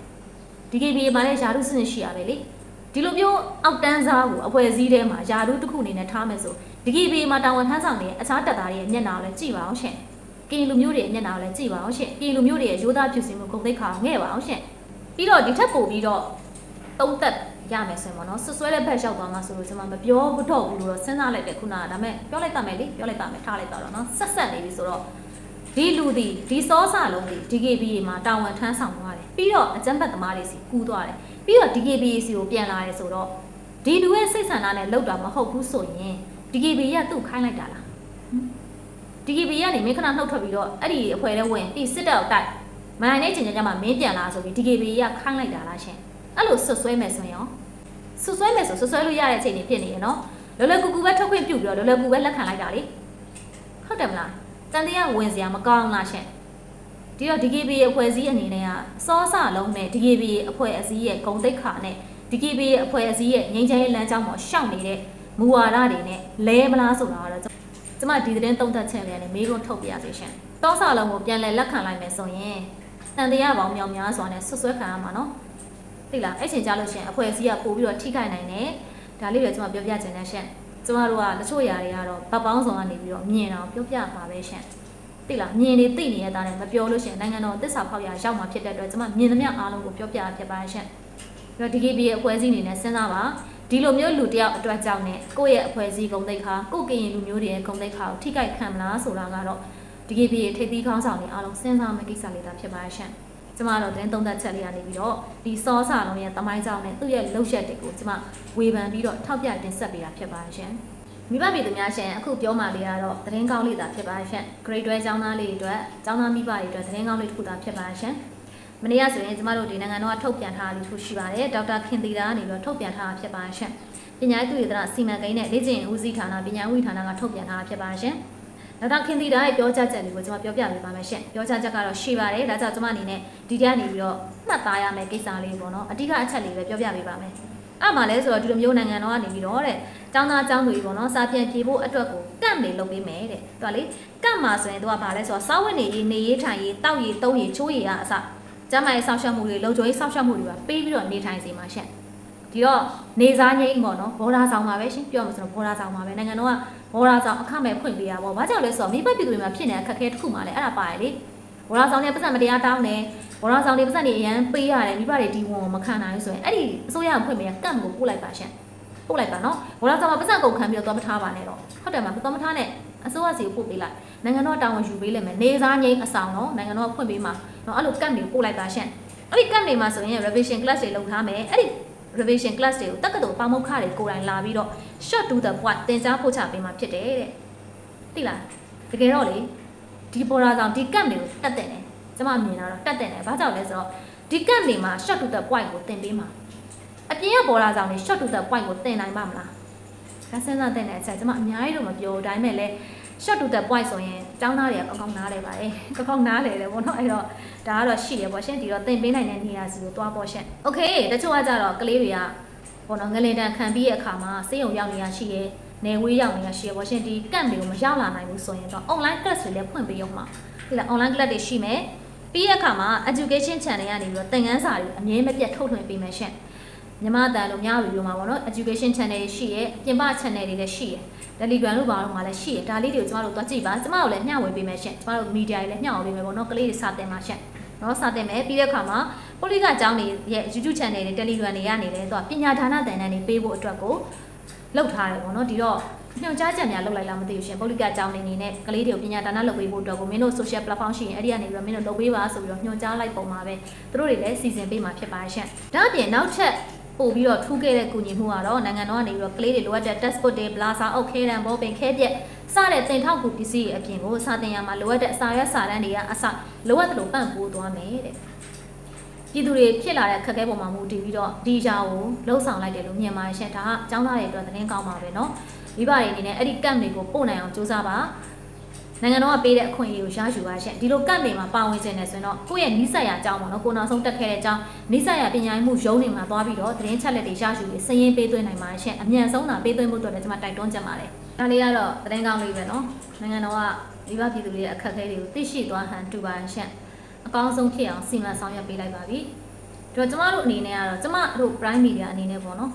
DKB မှာလည်းယာတူးစနစ်ရှိရပဲလေ ဒီလိုမျိုးအောက်တန်းစားကိုအဖွဲ့အစည်းထဲမှာယာတူးတစ်ခုအနေနဲ့ထားမယ်ဆို DKB မှာတာဝန်ထမ်းဆောင်နေတဲ့အခြားတပ်သားတွေရဲ့မျက်နှာကိုလည်းကြည့်ပါအောင်ရှင်ကင်လူမျိုးတွေရဲ့မျက်နှာကိုလည်းကြည့်ပါအောင်ရှင်ကင်လူမျိုးတွေရဲ့ရိုးသားဖြစ်စဉ်မှုဂုဏ်သိက္ခာကိုငဲ့ပါအောင်ရှင်ပြီးတော့ဒီထက်ပိုပြီးတော့တုံးသက်ရမယ်ဆိုရင်ပေါ့နော်ဆွဆွဲတဲ့ဘက်ရောက်သွားမှာဆိုလို့ကျွန်မမပြောဘူးတော့ဘူးလို့တော့စဉ်းစားလိုက်တယ်ခုနကဒါပေမဲ့ပြောလိုက်တာမယ်လေပြောလိုက်တာမယ်ထားလိုက်တာတော့နော်ဆက်ဆက်နေပြီဆိုတော့ဒီလူဒီဒီစောစာလုံးဒီ DKB ရေမှာတာဝန်ထမ်းဆောင်သွားတယ်ပြီးတော့အကြမ်းဖက်သမားတွေစီကူးသွားတယ် ပြီးတော့ DKB စီကိုပြန်လာတယ်ဆိုတော့ဒီလူရဲ့စိတ်ဆန္ဒနဲ့လောက်တာမဟုတ်ဘူးဆိုရင် DKB ကသူ့ခိုင်းလိုက်တာလား DKB ကနေမင်းခဏနှုတ်ထွက်ပြီးတော့အဲ့ဒီအဖွဲထဲဝင်ပြီးစစ်တပ်ကိုတိုက်မနိုင်တဲ့ချိန်ကျမှမင်းပြန်လာဆိုပြီး DKB ကခိုင်းလိုက်တာလားရှင်အဲ့လိုဆွဆွဲမယ်ဆိုရင်ရောဆွဆွဲမယ်ဆိုဆွဆွဲလို့ရတဲ့အချိန်တွေဖြစ်နေရနော်လောလောကူကူပဲထုတ်ခွင့်ပြုတ်ပြီးတော့လောလောကူပဲလက်ခံလိုက်တာလေဟုတ်တယ်မလားတန်တရားဝင်စရာမကောင်းလားရှင် ဒီတော့ DKB ရဲ့အဖွဲ့အစည်းအနေနဲ့ကစောစလုံးနဲ့ DKB ရဲ့အဖွဲ့အစည်းရဲ့ဂုံတိတ်ခါနဲ့ DKB ရဲ့အဖွဲ့အစည်းရဲ့ငြိမ်းချမ်းရေးလမ်းကြောင်းပေါ်ရှောက်နေတဲ့မူဝါဒတွေနဲ့လဲမလားဆိုတာကတော့ကျမဒီသတင်းသုံးသပ်ချက်လေးနဲ့မေးခွန်းထုတ်ပြရစီရှင်။တောဆာလုံးကိုပြန်လဲလက်ခံလိုက်မယ်ဆိုရင်တန်တရားပေါင်းမြောင်များစွာနဲ့ဆွဆွဲခံရမှာနော်။သိလားအဲ့ချိန်ကြလို့ရှင်အဖွဲ့အစည်းကပို့ပြီးတော့ထိခိုက်နိုင်တယ်။ဒါလေးတွေကျမပြောပြချင်တယ်ရှင်။ကျမတို့ကတချို့ຢာတွေကတော့ဗတ်ပေါင်းဆောင်ကနေပြီးတော့မြင်အောင်ပြောပြပါပဲရှင်။ သိလားမြင်နေသိနေရတာနဲ့မပြောလို့ရှင်နိုင်ငံတော်သစ္စာဖောက်ရရောက်မှာဖြစ်တဲ့အတွက်ကျမမြင်သမျှအားလုံးကိုပြောပြဖြစ်ပါရှင်။ပြီးတော့ DKB ရဲ့အဖွဲ့အစည်းအနေနဲ့စဉ်းစားပါဒီလိုမျိုးလူတယောက်အတွက်ကြောင့်ねကိုယ့်ရဲ့အဖွဲ့အစည်းဂုဏ်သိက္ခာကိုယ့်ကရင်လူမျိုးတွေရဲ့ဂုဏ်သိက္ခာကိုထိခိုက်ခံမလားဆိုတာကတော့ DKB ရဲ့ထိပ်သီးခေါင်းဆောင်တွေအားလုံးစဉ်းစားမယ့်ကိစ္စလေးသာဖြစ်ပါရှင့်ကျမတို့တင်းသုံးသက်ချက်လေးကနေပြီးတော့ဒီစောစာလုံးရဲ့တမိုင်းကြောင့်နဲ့သူ့ရဲ့လှုပ်ရက်တွေကိုကျမဝေဖန်ပြီးတော့ထောက်ပြတင်ဆက်ပေးတာဖြစ်ပါရှင့် မိဘပြည်သူများရှင်အခုပြောမှလေးကတော့သတင်းကောင်းလေးသာဖြစ်ပါရှင့် grade 12ကျောင်းသားလေးတွေအတွက်ကျောင်းသားမိဘတွေအတွက်သတင်းကောင်းလေးတစ်ခုသာဖြစ်ပါရှင့်မနေ့ကဆိုရင်ကျမတို့ဒီနိုင်ငံတော်ကထုတ်ပြန်ထားတာလေးတစ်ခုရှိပါတယ်ဒေါက်တာခင်သီတာကနေပြီးတော့ထုတ်ပြန်ထားတာဖြစ်ပါရှင့်ပညာရေးသူတွေသရစီမံကိန်းနဲ့လေ့ကျင့်ဦးစီးဌာနပညာဦးဌာနကထုတ်ပြန်ထားတာဖြစ်ပါရှင့်ဒေါက်တာခင်သီတာရဲ့ပြောကြားချက်လေးကိုကျွန်မပြောပြပေးပါမယ်ရှင့်ပြောကြားချက်ကတော့ရှိပါတယ်ဒါကြောင့်ကျွန်မအနေနဲ့ဒီတရားနေပြီးတော့မှတ်သားရမယ့်ကိစ္စလေးပေါ့နော်အဓိကအချက်လေးပဲပြောပြပေးပါမယ် အဲ့မှာလဲဆိုတော့ဒီလိုမျိုးနိုင်ငံတော်ကနေပြီးတော့တဲ့ကျောင်းသားကျောင်းသူတွေပေါ့နော်စာပြန်ပြေဖို့အတွက်ကိုကန့်နေလုပ်ပေးမယ်တဲ့သူကလေကန့်မှာဆိုရင်သူကဘာလဲဆိုတော့စားဝတ်နေရေးနေရေးထိုင်ရေးတောက်ရေးသုံးရေးချိုးရေးကအစကျမ်းမာရေးစောင့်ရှောက်မှုတွေလုံခြုံရေးစောင့်ရှောက်မှုတွေပါပေးပြီးတော့နေထိုင်စေမှာရှင့်ဒီတော့နေစားငိမ့်ပေါ့နော်ဘော်ဒါဆောင်ပါပဲရှင်ပြောမှဆိုတော့ဘော်ဒါဆောင်ပါပဲနိုင်ငံတော်ကဘော်ဒါဆောင်အခမဲ့ဖွင့်ပေးရပါဘောဘာကြောင့်လဲဆိုတော့မိဘပြည်သူတွေမှာဖြစ်နေတဲ့အခက်အခဲတစ်ခုမှလည်းအဲ့ဒါပါတယ်လေဘော်ဒါဆောင်နဲ့ပတ်စံမတရားတောင်းတယ် ဘော်ဒါဆောင်တွေပတ်စံတွေအရန်ပေးရတယ်မိဘတွေဒီဝန်ကိုမခံနိုင်ဘူးဆိုရင်အဲ့ဒီအစိုးရကဖွင့်ပေးရကန့်ကိုပို့လိုက်ပါရှင်ပို့လိုက်ပါနော်ဘော်ဒါဆောင်မှာပတ်စံကုန်ခံပြီးတော့သွားမထားပါနဲ့တော့ဟုတ်တယ်မသွားမထားနဲ့အစိုးရစီကိုပို့ပေးလိုက်နိုင်ငံတော်တာဝန်ယူပေးလိုက်မယ်နေစားငိမ့်အဆောင်နော်နိုင်ငံတော်ကဖွင့်ပေးမှာနော်အဲ့လိုကန့်တွေပို့လိုက်ပါရှင်အဲ့ဒီကန့်တွေမှာဆိုရင် revision class တွေလုပ်ထားမယ်အဲ့ဒီ revision class တွေကိုတက္ကသိုလ်ပေါမုတ်ခတွေကိုယ်တိုင်လာပြီးတော့ short to the point သင်ကြားပို့ချပေးမှာဖြစ်တယ်တဲ့သိလားတကယ်တော့လေဒီပေါ်လာဆောင်ဒီ camp တွေကိုတက်တဲ့တယ် ကျမမြင်တာတော့တက်တယ်လေဘာကြောင့်လဲဆိုတော့ဒီကန့်တွေမှာ short to the point ကိုတင်ပေးမှာအပြင်ကပေါ်လာဆောင်နေ short to the point ကိုတင်နိုင်ပါမလားဒါစဉ်းစားတင်တဲ့အချက်ကျမအများကြီးတော့မပြောဘူးဒါပေမဲ့လည်း short to the point ဆိုရင်ចောင်းသားတွေကကောင်းကောင်းနားလဲပါတယ်ကောင်းကောင်းနားလဲတယ်ပေါ့နော်အဲ့တော့ဒါကတော့ရှိတယ်ပေါ့ရှင်ဒီတော့တင်ပေးနိုင်တဲ့နေရာစီကိုသွားပေါ့ရှင် okay တချို့ကကြတော့ကလေးတွေကပေါ့နော်ငလင်တန်ခံပြီးရဲ့အခါမှာစေးရုံရောက်နေရရှိရဲ့နေဝေးရောက်နေတာရှိရပါရှင်ဒီကန့်တွေကိုမရောက်လာနိုင်ဘူးဆိုရင်တော့ online class တွေလည်းဖွင့်ပေးရုံမှာဒီလား online class တွေရှိမယ် ပြီးရအခါမှာ education channel ကနေပြီးတော့သင်ခန်းစာတွေအမြဲမပြတ်ထုတ်လွှင့်ပေးမယ်ရှင့်မြမအတန်လို့များပြီပြောမှာပေါ့နော် education channel တွေရှိရယ်ပြင်ပ channel တွေလည်းရှိရယ် Telegram လို့ပါတော့မှလည်းရှိရယ်ဒါလေးတွေကိုကျမတို့သွားကြည့်ပါကျမတို့လည်းမျှဝေပေးမယ်ရှင့်ကျမတို့ media တွေလည်းမျှဝေပေးမယ်ပေါ့နော်ကလေးတွေစတင်ပါရှင့်နော်စတင်မယ်ပြီးတဲ့အခါမှာပိုလိကအကြောင်းတွေရဲ့ YouTube channel တွေ Telegram တွေကနေလည်းသူကပညာဒါနတန်တန်းတွေပေးဖို့အတွက်ကိုလောက်ထားတယ်ပေါ့နော်ဒီတော့ ညွှန်ကြားချက်များလုပ်လိုက်လားမသိဘူးရှင်ပုလိကအကြောင်းတွေအနေနဲ့ကလေးတွေကိုပညာဒါနလုပ်ပေးဖို့အတွက်ကိုမင်းတို့ social platform ရှိရင်အဲ့ဒီကနေပြီးတော့မင်းတို့လုပ်ပေးပါဆိုပြီးတော့ညွှန်ကြားလိုက်ပုံမှာပဲသူတို့တွေလည်းစီစဉ်ပေးမှာဖြစ်ပါရှင့်ဒါအပြင်နောက်ထပ်ပို့ပြီးတော့ထူးခဲ့တဲ့ကူညီမှုကတော့နိုင်ငံတော်ကနေပြီးတော့ကလေးတွေလိုအပ်တဲ့ textbook တွေ blazer အုပ်ခဲတံဘောပင်ခဲပြက်စတဲ့သင်ထောက်ကူပစ္စည်းတွေအပြင်ကိုစာသင်ရမှာလိုအပ်တဲ့အစာရွက်စာတမ်းတွေကအစလိုအပ်သလိုပံ့ပိုးသွားမယ်တဲ့ပြည်သူတွေဖြစ်လာတဲ့အခက်အခဲပေါ်မှာမူတည်ပြီးတော့ဒီအရာကိုလှုပ်ဆောင်လိုက်တယ်လို့မြင်ပါရှင့်ဒါကចောင်းသားတွေအတွက်သတင်းကောင်းပါပဲเนาะ မိဘတွေအနေနဲ့အဲ့ဒီကန့်တွေကိုပို့နိုင်အောင်စူးစမ်းပါနိုင်ငံတော်ကပေးတဲ့အခွင့်အရေးကိုရယူပါရှင့်ဒီလိုကန့်တွေမှာပါဝင်ခြင်းနဲ့ဆိုရင်တော့ကိုယ့်ရဲ့နီးစပ်ရာအကြောင်းပေါ့နော်ကိုနောက်ဆုံးတက်ခဲ့တဲ့အကြောင်းနီးစပ်ရာပညာရေးမှုရုံးတွေမှာသွားပြီးတော့သတင်းချက်လက်တွေရယူပြီးစည်ရင်းပေးသွင်းနိုင်ပါရှင့်အမြန်ဆုံးတာပေးသွင်းမှုအတွက်လည်းကျွန်မတိုက်တွန်းချင်ပါတယ်ဒါလေးကတော့သတင်းကောင်းလေးပဲနော်နိုင်ငံတော်ကမိဘပြည်သူတွေရဲ့အခက်အခဲတွေကိုသိရှိသွားဟန်တူပါရှင့်အကောင်းဆုံးဖြစ်အောင်စီမံဆောင်ရွက်ပေးလိုက်ပါပြီဒီတော့ကျမတို့အနေနဲ့ကတော့ကျမတို့ prime media အနေနဲ့ပေါ့နော်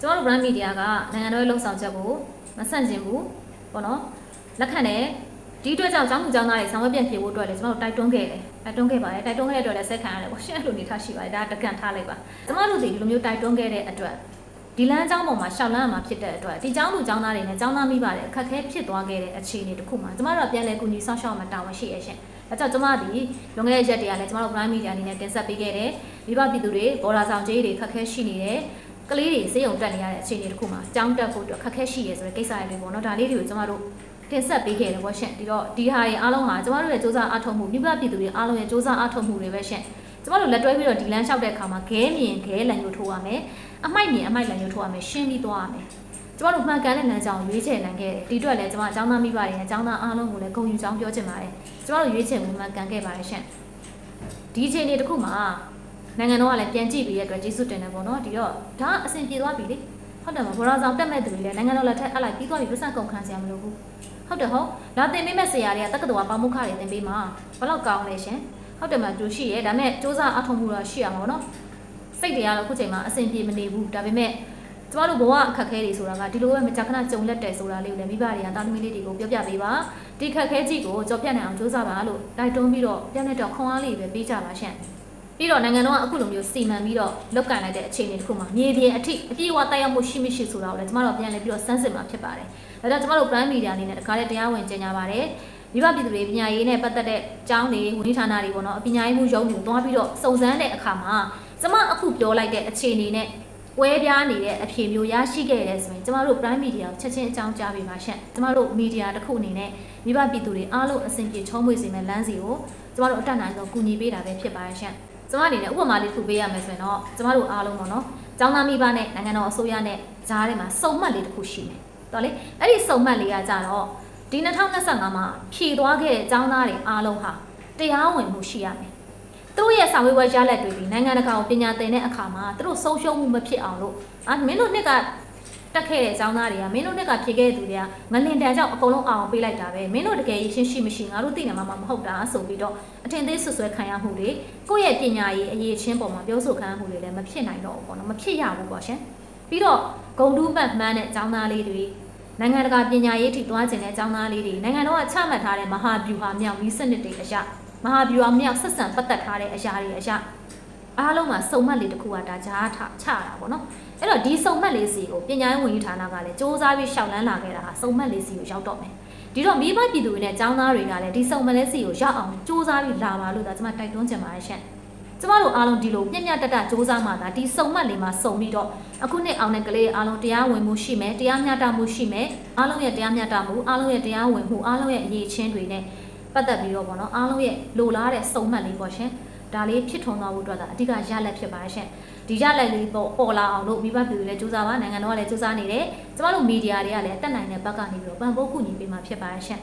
ကျမတို့ brand media ကနိုင်ငံတော်ရဲ့လှုပ်ဆောင်ချက်ကို မဆန့်ကျင်ဘူးပေါ့နော်လက်ခံတယ်ဒီအတွက်ကြောင့်ကျောင်းသူကျောင်းသားတွေဆောင်ရွက်ပြန်ဖြေဖို့အတွက်လည်းကျမတို့တိုက်တွန်းခဲ့တယ်တိုက်တွန်းခဲ့ပါတယ်တိုက်တွန်းခဲ့တဲ့အတွက်လည်းဆက်ခံရတယ်ပေါ့ရှင်းလို့နေထားရှိပါတယ်ဒါတကန်ထားလိုက်ပါကျမတို့ဒီလိုမျိုးတိုက်တွန်းခဲ့တဲ့အတွက်ဒီလမ်းကြောင်းပေါ်မှာရှောက်လန်းရမှာဖြစ်တဲ့အတွက်ဒီကျောင်းသူကျောင်းသားတွေနဲ့ကျောင်းသားမိဘတွေအခက်အခဲဖြစ်သွားခဲ့တဲ့အခြေအနေတစ်ခုမှာကျမတို့ကပြန်လည်ကူညီဆောင်ရှောက်မှာတာဝန်ရှိရရှင်အဲကြောင့်ကျမဒီလွန်ခဲ့တဲ့ရက်တည်းကလည်းကျမတို့ prime media အနေနဲ့တင်ဆက်ပေးခဲ့တယ်မိဘပြည်သူတွေဘော်ဒါဆောင်ကြေးတွေခက်ခဲရှိနေတယ် ကလေးတွေစေယုံတက်နေရတဲ့အခြေအနေတစ်ခုမှာကျောင်းတက်ဖို့အတွက်ခက်ခဲရှိရဆိုတဲ့ကိစ္စတွေပေါ့နော်ဒါလေးတွေကိုကျမတို့တင်ဆက်ပေးခဲ့တယ်ပေါ့ရှင်ဒီတော့ဒီဟာတွေအားလုံးဟာကျမတို့ရဲ့စ조사အားထုတ်မှုမိဘပြည်သူတွေအားလုံးရဲ့စ조사အားထုတ်မှုတွေပဲရှင်ကျမတို့လက်တွဲပြီးတော့ဒီလမ်းလျှောက်တဲ့အခါမှာခဲမြင်ခဲလန်ညိုထိုးရမယ်အမိုက်မြင်အမိုက်လန်ညိုထိုးရမယ်ရှင်းပြီးသွားရမယ်ကျမတို့မှန်ကန်တဲ့လမ်းကြောင်းရွေးချယ်နိုင်ခဲ့တယ်ဒီအတွက်လည်းကျမအကြောင်းသားမိဘတွေနဲ့အကြောင်းသားအားလုံးကိုလည်းဂုဏ်ယူကြောင်းပြောချင်ပါတယ်ကျမတို့ရွေးချယ်မှုမှန်ကန်ခဲ့ပါတယ်ရှင်ဒီအချိန်လေးတစ်ခုမှာ နိုင်ငံတော်ကလည်းပြန်ကြည့်ပြီးရတဲ့အတွက်ကျေးဇူးတင်တယ်ပေါ့နော်ဒီတော့ဒါအဆင်ပြေသွားပြီလေဟုတ်တယ်မဘောရာဆောင်တက်မဲ့သူတွေလည်းနိုင်ငံတော်လက်ထက်အလိုက်ပြီးသွားပြီပြဿနာကုန်ခံစရာမလိုဘူးဟုတ်တယ်ဟုတ်လာတင်ပေးမဲ့ဆရာတွေကတက္ကသိုလ်ကပေါမုခတွေတင်ပေးမှာဘယ်တော့ကောင်းလဲရှင်ဟုတ်တယ်မတူရှိရဲဒါပေမဲ့စူးစမ်းအထောက်မှုတော့ရှိရမှာပေါ့နော်စိတ်တွေကတော့အခုချိန်မှာအဆင်ပြေမနေဘူးဒါပေမဲ့ကျမတို့ဘဝအခက်ခဲတွေဆိုတာကဒီလိုပဲမကြခဏကြုံလက်တယ်ဆိုတာလေးကိုလည်းမိဘတွေကတာသမီလေးတွေကိုပြောပြပေးပါဒီခက်ခဲကြီးကိုကြော်ပြတ်နိုင်အောင်စူးစမ်းပါလို့တိုက်တွန်းပြီးတော့ပြန်တဲ့တော့ခွန်အားလေးပဲပေးကြပါရှင့် ပြီးတော့နိုင်ငံတော်ကအခုလိုမျိုးစီမံပြီးတော့လုတ်ကန်လိုက်တဲ့အခြေအနေတစ်ခုမှာမြေပြင်အထိအပြည့်အဝတိုက်ရောက်မှုရှိမရှိဆိုတာကိုလည်းကျမတို့ပြန်လည်ပြီးတော့စမ်းစစ်မှာဖြစ်ပါတယ်။ဒါကြောင့်ကျမတို့ prime media အနေနဲ့တခါတည်းတရားဝင်ကြေညာပါတယ်။မိဘပြည်သူတွေပညာရေးနဲ့ပတ်သက်တဲ့အကြောင်းတွေဝန်ကြီးဌာနတွေပေါ့နော်အပညာရေးမှုရုံးတွေကိုတွားပြီးတော့စုံစမ်းတဲ့အခါမှာကျမအခုပြောလိုက်တဲ့အခြေအနေနဲ့ဝဲပြားနေတဲ့အဖြေမျိုးရရှိခဲ့တဲ့ဆိုရင်ကျမတို့ prime media ကိုချက်ချင်းအကြောင်းကြားပေးပါရှင့်။ကျမတို့ media တစ်ခုအနေနဲ့မိဘပြည်သူတွေအားလုံးအဆင်ပြေချုံးမွေစေမယ့်လမ်းစီကိုကျမတို့အတက်နိုင်ဆုံးကူညီပေးတာပဲဖြစ်ပါရဲ့ရှင့်။ ကျမအနေနဲ့ဥပမာလေးတစ်ခုပေးရမယ်ဆိုရင်တော့ကျမတို့အားလုံးပေါ့နော်။ကျောင်းသားမိဘနဲ့နိုင်ငံတော်အစိုးရနဲ့ဂျားထဲမှာစုံမှတ်လေးတစ်ခုရှိတယ်။တော်လေအဲ့ဒီစုံမှတ်လေးကကြတော့ဒီ2025မှာဖြည့်သွားခဲ့တဲ့ကျောင်းသားတွေအားလုံးဟာတရားဝင်မှုရှိရမယ်။သူတို့ရဲ့စာဝေးပွဲရလက်တွေပြီးနိုင်ငံတကာကိုပညာသင်တဲ့အခါမှာသူတို့ဆုံးရှုံးမှုမဖြစ်အောင်လို့အာမင်းတို့နှစ်က တက်ခဲ့တဲ့ကျောင်းသားတွေကမင်းတို့နှစ်ကဖြည့်ခဲ့တဲ့သူတွေကငလင်တန်ကြောင့်အကုန်လုံးအောင်ပေးလိုက်တာပဲမင်းတို့တကယ်ရရှင်းရှိမရှိငါတို့သိနေမှာမဟုတ်တာဆိုပြီးတော့အထင်သေးဆွဆွဲခံရမှုတွေကိုယ့်ရဲ့ပညာရေးအရေးချင်းပေါ်မှာပြောဆိုခံရမှုတွေလည်းမဖြစ်နိုင်တော့ဘူးပေါ့နော်မဖြစ်ရဘူးပေါ့ရှင်ပြီးတော့ဂုံတူးပတ်မှန်းတဲ့ကျောင်းသားလေးတွေနိုင်ငံတကာပညာရေးထိသွားကျင်တဲ့ကျောင်းသားလေးတွေနိုင်ငံတော်ကချမှတ်ထားတဲ့မဟာဗျူဟာမြောက်ဤစနစ်တွေအရာမဟာဗျူဟာမြောက်ဆက်ဆံပတ်သက်ထားတဲ့အရာတွေအရာအားလုံးမှာစုံမှတ်လေးတစ်ခုကဒါကြားထချတာပေါ့နော် အဲ့တော့ဒီစုံမှတ်လေးစီကိုပညာရေးဝန်ကြီးဌာနကလည်းစ조사ပြီးရှောက်လန်းလာခဲ့တာဟာစုံမှတ်လေးစီကိုရောက်တော့မယ်ဒီတော့မိဘပြည်သူတွေနဲ့ကျောင်းသားတွေကလည်းဒီစုံမလဲစီကိုရောက်အောင်စ조사ပြီးလာပါလို့ဒါကျွန်မတိုက်တွန်းချင်ပါတယ်ရှင့်ကျမတို့အားလုံးဒီလိုပြည့်မြတ်တတစ조사မှသာဒီစုံမှတ်လေးမှာစုံပြီးတော့အခုနှစ်အောင်တဲ့ကလေးအားလုံးတရားဝင်မှုရှိမယ်တရားမျှတမှုရှိမယ်အားလုံးရဲ့တရားမျှတမှုအားလုံးရဲ့တရားဝင်မှုအားလုံးရဲ့အရေးချင်းတွေနဲ့ပတ်သက်ပြီးတော့ပေါ့နော်အားလုံးရဲ့လိုလားတဲ့စုံမှတ်လေးပေါ့ရှင်ဒါလေးဖြစ်ထွန်းသွားဖို့အတွက်ဒါအဓိကရလက်ဖြစ်ပါတယ်ရှင် ဒီရလက်လေးပေါ်ပေါ်လာအောင်လို့မိဘပြည်သူတွေလည်းစူးစမ်းပါနိုင်ငံတော်ကလည်းစူးစမ်းနေတယ်ကျမတို့မီဒီယာတွေကလည်းတက်နိုင်တဲ့ဘက်ကနေပြီးတော့ပံ့ပိုးကူညီပေးမှာဖြစ်ပါတယ်ရှင်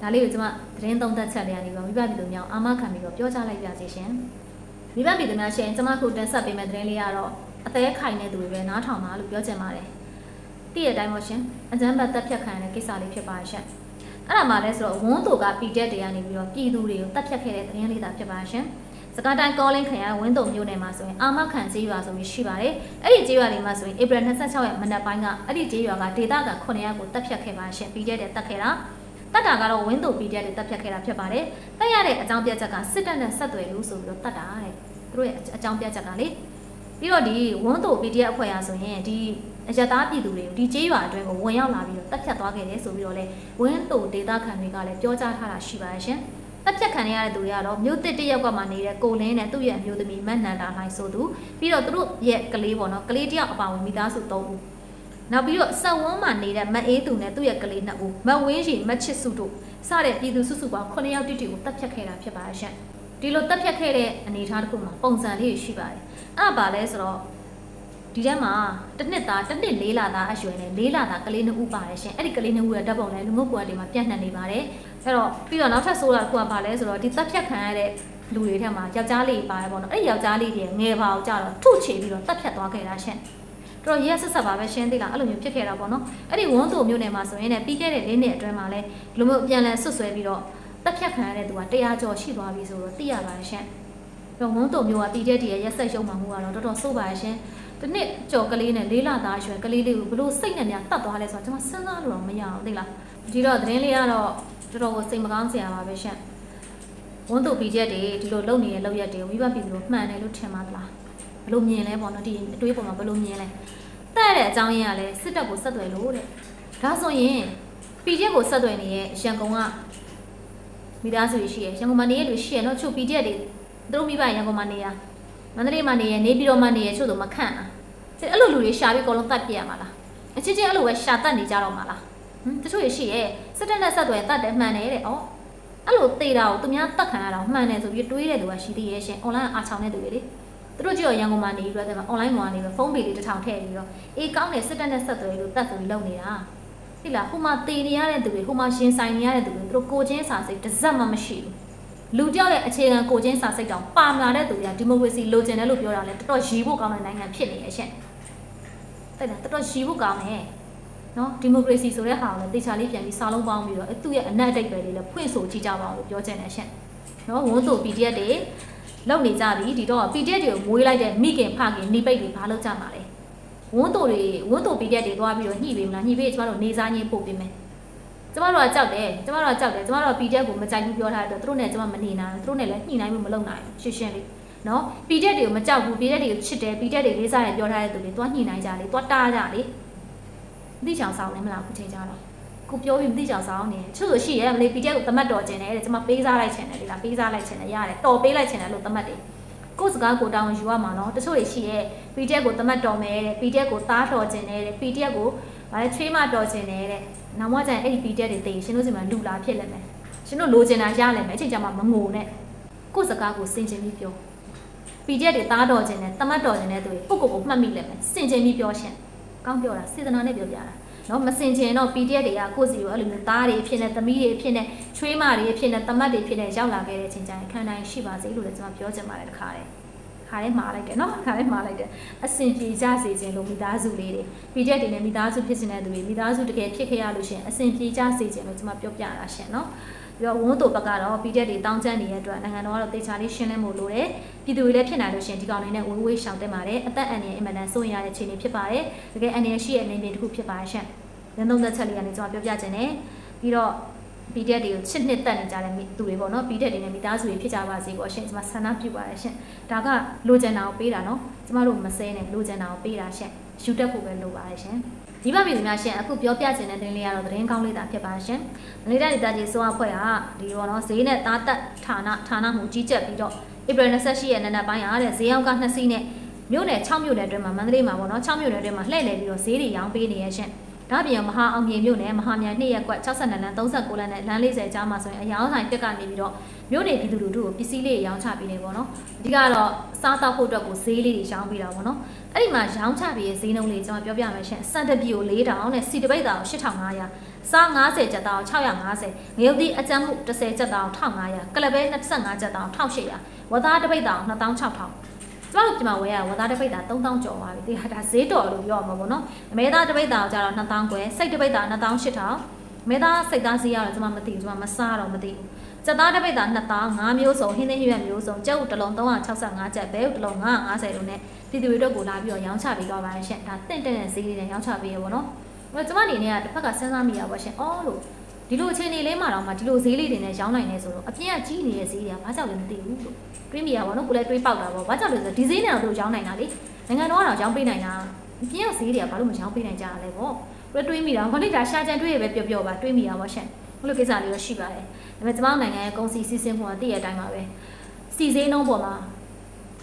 ဒါလေးကိုကျမသတင်းသုံးသပ်ချက်လေးကနေပြီးမိဘပြည်သူများအာမခံပြီးတော့ပြောကြားလိုက်ပါစေရှင်မိဘပြည်သူများရှင်ကျမခုတင်ဆက်ပေးမယ့်သတင်းလေးကတော့အသေးခိုင်တဲ့သူတွေပဲနားထောင်ပါလို့ပြောချင်ပါတယ်တည့်ရတိုင်းပါရှင်အကြမ်းဖက်တက်ဖြတ်ခံရတဲ့ကိစ္စလေးဖြစ်ပါရှင်အဲ့ဒါမှလည်းဆိုတော့ဝန်းသူက PDF တွေကနေပြီးတော့ပြည်သူတွေကိုတတ်ဖြတ်ခဲ့တဲ့သတင်းလေးသာဖြစ်ပါရှင် စကားတိုင်းကောလင်းခရိုင်ဝင်းတုံမြို့နယ်မှာဆိုရင်အာမခံကျေးရွာဆိုပြီးရှိပါတယ်။အဲ့ဒီကျေးရွာလေးမှာဆိုရင်ဧပြီ26ရက်မနက်ပိုင်းကအဲ့ဒီကျေးရွာကဒေသခံ9ယောက်ကိုတပ်ဖြတ်ခဲ့ပါရှင်။ PDF တွေတပ်ခဲ့တာ။တပ်တာကတော့ဝင်းတုံ PDF တွေတပ်ဖြတ်ခဲ့တာဖြစ်ပါတယ်။တပ်ရတဲ့အကြောင်းပြချက်ကစစ်တပ်နဲ့ဆက်သွယ်လို့ဆိုပြီးတော့တပ်တာတဲ့။သူတို့ရဲ့အကြောင်းပြချက်ကလေပြီးတော့ဒီဝန်းတုံ PDF အဖွဲ့ရဆိုရင်ဒီအရသားပြည်သူတွေကိုဒီကျေးရွာအတွင်းကိုဝင်ရောက်လာပြီးတော့တပ်ဖြတ်သွားခဲ့တယ်ဆိုပြီးတော့လေဝင်းတုံဒေသခံတွေကလည်းပြောကြားထားတာရှိပါရဲ့ရှင်။ တက်ဖြတ်ခံရတဲ့သူတွေကတော့မြို့တစ်တစ်ယောက်ကမှနေတဲ့ကိုလင်းနဲ့သူ့ရဲ့အမျိုးသမီးမတ်နန္တာလှိုင်းဆိုသူပြီးတော့သူတို့ရဲ့ကလေးပေါ့နော်ကလေးတစ်ယောက်အပါဝင်မိသားစု၃ဦးနောက်ပြီးတော့ဆက်ဝန်းမှာနေတဲ့မတ်အေးသူနဲ့သူ့ရဲ့ကလေး2ဦးမတ်ဝင်းရှိမတ်ချစ်စုတို့စတဲ့ပြည်သူစုစုပေါင်း9ယောက်တိတိကိုတက်ဖြတ်ခဲ့တာဖြစ်ပါရဲ့ရှင့်ဒီလိုတက်ဖြတ်ခဲ့တဲ့အနေအထားတစ်ခုမှာပုံစံလေးရှိပါတယ်အဲ့ဒါပါလဲဆိုတော့ဒီထဲမှာတစ်နှစ်သားတစ်နှစ်လေးလသားအရွယ်နဲ့လေးလသားကလေး2ဦးပါတယ်ရှင်အဲ့ဒီကလေး2ဦးရဲ့ဓာတ်ပုံလည်းလူမှုကွန်ရက်တွေမှာပြန့်နှံ့နေပါတယ် အဲ့တော့ပြီးတော့နောက်ထပ်ဆိုးတာတစ်ခုကပါလဲဆိုတော့ဒီတက်ဖြတ်ခံရတဲ့လူတွေထဲမှာယောက်ျားလေးပါတယ်ပေါ့နော်အဲ့ဒီယောက်ျားလေးတွေငယ်ပါအောင်ကြတော့ထုချေပြီးတော့တက်ဖြတ်သွားခဲ့တာရှင်တော်ရက်ဆက်ဆက်ပါပဲရှင်းသိလားအဲ့လိုမျိုးဖြစ်ခဲ့တာပေါ့နော်အဲ့ဒီဝန်းသူမျိုးနယ်မှာဆိုရင်လည်းပြီးခဲ့တဲ့၄နှစ်အတွင်းမှာလည်းဒီလိုမျိုးပြန်လည်ဆွတ်ဆွဲပြီးတော့တက်ဖြတ်ခံရတဲ့သူက100ကျော်ရှိသွားပြီဆိုတော့သိရပါတယ်ရှင်တော့ဝန်းသူမျိုးကပြီးတဲ့တည်းရဲ့ရက်ဆက်ရုံမှမှုကတော့တော်တော်ဆိုးပါရဲ့ရှင်တစ်နှစ်ကြော်ကလေးနဲ့လေးလသားရွယ်ကလေးလေးကိုဘလို့စိတ်နဲ့များတတ်သွားလဲဆိုတော့ကျွန်မစဉ်းစားလို့တော့မရအောင်သိလား ဒီတော့သတင်းလေးကတော့တော်တော်ကိုစိတ်မကောင်းစရာပါပဲရှင်ဝန်းသူပြီးချက်တွေဒီလိုလုပ်နေတဲ့လုပ်ရက်တွေကိုမိဘပြည်သူတို့မှန်တယ်လို့ထင်ပါသလားဘလို့မြင်လဲပေါ့နော်ဒီအတွေးပေါ်မှာဘလို့မြင်လဲတဲ့တဲ့အကြောင်းရင်းကလည်းစစ်တပ်ကိုဆက်သွယ်လို့တဲ့ဒါဆိုရင်ပြီးချက်ကိုဆက်သွယ်နေတဲ့ရန်ကုန်ကမိသားစုရှိရရန်ကုန်မှာနေတဲ့လူရှိရနော်ချုပ်ပြီးချက်တွေသူတို့မိဘရန်ကုန်မှာနေရမန္တလေးမှာနေရနေပြည်တော်မှာနေရချို့တော့မခန့်อ่ะအဲ့လိုလူတွေရှာပြီးအကုန်လုံးတတ်ပြရမှာလားအချင်းချင်းအဲ့လိုပဲရှာတတ်နေကြတော့မှာလား ဟမ်တချို့ရရှိရဲ့စစ်တပ်နဲ့ဆက်သွယ်တတ်တယ်မှန်တယ်တဲ့ဩအဲ့လိုသေတာကိုသူများတတ်ခံရတာကိုမှန်တယ်ဆိုပြီးတွေးတဲ့လူကရှိသေးရဲ့ရှင် online အားချောင်းတဲ့သူတွေလေသူတို့ကြည့်ရရန်ကုန်မှာနေပြီးတော့တဲ့မှာ online မှာနေပြီးဖုန်းပေလေးတစ်ထောင်ထည့်ပြီးတော့အေးကောင်းတယ်စစ်တပ်နဲ့ဆက်သွယ်လို့တတ်ဆိုပြီးလုပ်နေတာသိလားဟိုမှာသေနေရတဲ့သူတွေဟိုမှာရှင်ဆိုင်နေရတဲ့သူတွေသူတို့ကိုချင်းစာစိတ်တစ်စက်မှမရှိဘူးလူတယောက်ရဲ့အခြေခံကိုချင်းစာစိတ်တောင်ပါမလာတဲ့သူတွေကဒီမိုကရေစီလိုချင်တယ်လို့ပြောတာလေတော်တော်ရီးဖို့ကောင်းတဲ့နိုင်ငံဖြစ်နေရဲ့ရှင်တဲ့လားတော်တော်ရီးဖို့ကောင်းတယ် နော်ဒီမိုကရေစီဆိုတဲ့ဟာကိုလည်းတေချာလေးပြန်ပြီးစာလုံးပေါင်းပြီးတော့သူ့ရဲ့အနက်အတိတ်ပဲလေးလည်းဖွင့်ဆိုကြည့်ကြပါဦးလို့ပြောချင်တယ်ရှင်နော်ဝန်းဆို PDF တွေလောက်နေကြပြီဒီတော့ PDF တွေကိုမွေးလိုက်တဲ့မိခင်ဖခင်နေပိတ်တွေဘာလုပ်ကြမှာလဲဝန်းတို့တွေဝန်းတို့ PDF တွေသွားပြီးတော့ညှိပေးမလားညှိပေးကျမတို့နေစားချင်းပို့ပေးမယ်ကျမတို့ကကြောက်တယ်ကျမတို့ကကြောက်တယ်ကျမတို့က PDF ကိုမကြိုက်ဘူးပြောထားတဲ့အတွက်သူတို့နဲ့ကျမမနေနိုင်ဘူးသူတို့နဲ့လည်းညှိနှိုင်းမှုမလုပ်နိုင်ဘူးရှင်းရှင်းလေးနော် PDF တွေကိုမကြောက်ဘူး PDF တွေကိုချစ်တယ် PDF တွေလေးစားတယ်ပြောထားတဲ့သူတွေသွားညှိနှိုင်းကြလေသွားတားကြလေ သိချောင်ဆောင်နေမလားခုချိန်ကြတော့ကိုပြောပြီးမသိချောင်ဆောင်နေချို့ဆိုရှိရဲမလေး PDF ကိုတမတ်တော်ကျင်တယ်တဲ့ကျမပေးစားလိုက်ချင်တယ်လေလားပေးစားလိုက်ချင်တယ်ရတယ်တော်ပေးလိုက်ချင်တယ်လို့တမတ်တယ်ကိုယ်စကားကိုတောင်းယူရမှာနော်တချို့တွေရှိရဲ PDF ကိုတမတ်တော်မယ်တဲ့ PDF ကိုသားတော်ကျင်တယ်တဲ့ PDF ကိုဗါလဲချွေးမတော်ကျင်တယ်တဲ့နောက်မှကျရင်အဲ့ဒီ PDF တွေတေးရှင်တို့စီမှာလူလာဖြစ်လက်မယ်ရှင်တို့လိုချင်တာရလိမ့်မယ်အချိန်ကျမှမငိုနဲ့ကိုယ်စကားကိုစင်ကျင်ပြီးပြော PDF တွေသားတော်ခြင်းနဲ့တမတ်တော်ခြင်းနဲ့သူတွေပုတ်ကိုကိုမှတ်မိလက်မယ်စင်ကျင်ပြီးပြောရှင် ကောင်းပြောတာစေတနာနဲ့ပြောပြတာနော်မစင်ကျင်တော့ PDF တွေကကိုယ့်စီကိုအဲ့လိုမျိုးသားတွေဖြစ်နေသမီးတွေဖြစ်နေချွေးမတွေဖြစ်နေတမတ်တွေဖြစ်နေရောက်လာခဲ့တဲ့ချိန်ကျရင်ခံနိုင်ရှိပါစေလို့လည်းကျွန်မပြောချင်ပါတယ်တခါတည်းခါလေးမှားလိုက်တယ်နော်ခါလေးမှားလိုက်တယ်အစင်ပြေကြစေခြင်းလို့မိသားစုလေးတွေ PDF တွေနဲ့မိသားစုဖြစ်နေတဲ့သူတွေမိသားစုတကယ်ဖြစ်ခဲ့ရလို့ရှင်အစင်ပြေကြစေခြင်းလို့ကျွန်မပြောပြတာရှင်နော် ပြီးတော့ဝန်းတို့ဘက်ကတော့ PDF တွေတောင်းကျမ်းနေတဲ့အတွက်နိုင်ငံတော်ကတော့တေချာလေးရှင်းလင်းဖို့လိုတယ်ပြည်သူတွေလည်းဖြစ်နိုင်လို့ရှင်ဒီကောင်လေးနဲ့ဝေးဝေးရှောင်တက်ပါတယ်အသက်အန္တရာယ်အင်မတန်စိုးရိမ်ရတဲ့အခြေအနေဖြစ်ပါတယ်တကယ်အန္တရာယ်ရှိတဲ့အနေအထားတစ်ခုဖြစ်ပါရှင်ရန်သုံးသက်ချက်လေးကနေကျွန်မပြောပြခြင်းနဲ့ပြီးတော့ PDF တွေကိုချစ်နှစ်သက်နေကြတဲ့သူတွေပေါ့နော် PDF တွေနဲ့မိသားစုတွေဖြစ်ကြပါစေပေါ့ရှင်ကျွန်မဆန္ဒပြုပါတယ်ရှင်ဒါကလိုချင်တာကိုပေးတာနော်ကျမတို့မစဲနဲ့လိုချင်တာကိုပေးတာရှင်ယူတက်ဖို့ပဲလိုပါတယ်ရှင် ဒီပါပြည်သူများရှင်အခုပြောပြခြင်းတဲ့တင်လေးကတော့သတင်းကောင်းလေးတာဖြစ်ပါရှင်။မလေးတဲ့ဒေသကြီးစိုးအဖွဲ့ကဒီပေါ့နော်ဈေးနဲ့တားတက်ဌာနဌာနမှုကြီးကြပ်ပြီးတော့ဧပြီ28ရက်နေ့နက်ပိုင်းအားတဲ့ဈေးရောင်းက2စီးနဲ့မြို့နယ်6မြို့နယ်အတွင်းမှာမန္တလေးမှာပေါ့နော်6မြို့နယ်အတွင်းမှာလှည့်လည်ပြီးတော့ဈေးတွေရောင်းပေးနေရရှင်။ ဒါပြင်မဟာအောင်မြေမြို့နယ်မဟာမြန်2ရက်ကွက်62လမ်း39လမ်းနဲ့လမ်း40ကြားမှာဆိုရင်အယောင်ဆိုင်တက်ကနေပြီးတော့မြို့နယ်ပြည်သူလူထုကိုပစ္စည်းလေးရောင်းချပေးနေပေါ့နော်အဓိကတော့စားတောက်ဖို့အတွက်ကိုဈေးလေးတွေရောင်းပေးတာပေါ့နော်အဲ့ဒီမှာရောင်းချပေးရဲ့ဈေးနှုန်းလေးကျွန်တော်ပြောပြမယ်ရှင်စံတပီကို4000နဲ့စီတပိတ်တာကို8500စား90ကျပ်တောင်650ငရုတ်သီးအကျန်းမှု10ကျပ်တောင်1500ကလပဲ25ကျပ်တောင်1800ဝသားတပိတ်တောင်26000 ကျမတို့ဒီမှာဝယ်ရဝသားတပိတ်တာ3000ကျော်ပါပြီဒီဟာဒါဈေးတော်လို့ပြောရမှာပေါ့နော်အမဲသားတပိတ်တာကိုကျတော့2000ကျွဲစိတ်တပိတ်တာ2800မဲသားစိတ်သားစီးရတော့ကျွန်မမသိဘူးကျွန်မမစားတော့မသိဘူးစက်သားတစ်ပိတ်သား2သား5မျိုးစုံဟင်းသင်းရွက်မျိုးစုံကျုပ်တစ်လုံး365ကျပ်ဘဲတစ်လုံး950လို့ ਨੇ ပြည်သူတွေအတွက်ကိုလာပြီးတော့ရောင်းချပေးတော့ပါတယ်ရှင်ဒါတင့်တင့်တဲ့ဈေးလေးနဲ့ရောင်းချပေးရပါတော့။အဲ့ကျွန်မအနေနဲ့ကတစ်ဖက်ကစဉ်းစားမိရပါရှင်။အော်လို့ ဒီလိုအခြေအနေလေးမှာတော့မှဒီလိုဈေးလေးတွေနဲ့ရောင်းနိုင်နေဆိုတော့အပြင်ကကြီးနေတဲ့ဈေးတွေကဘာကြောင့်လဲမသိဘူးလို့တွေးမိရပါတော့ကိုလည်းတွေးပေါက်တာပေါ့။ဘာကြောင့်လဲဆိုတော့ဒီဈေးနဲ့တော့သူတို့ရောင်းနိုင်တာလေ။နိုင်ငံတော်ကတော့ရောင်းပေးနိုင်တာအပြင်ကဈေးတွေကဘာလို့မရောင်းပေးနိုင်ကြရလဲပေါ့။ကိုလည်းတွေးမိတာခေါင်းလေးဒါရှာကြံတွေးရပဲပြောပြောပါတွေးမိရပါရှင်။ဘလို့ကိစ္စလေးတော့ရှိပါတယ်။ဒါပေမဲ့ကျွန်မနိုင်ငံရဲ့ကုန်စည်စီးဆင်းမှုကတည့်ရတဲ့အတိုင်းပါပဲ။စီဈေးနှုန်းပေါ်မှာ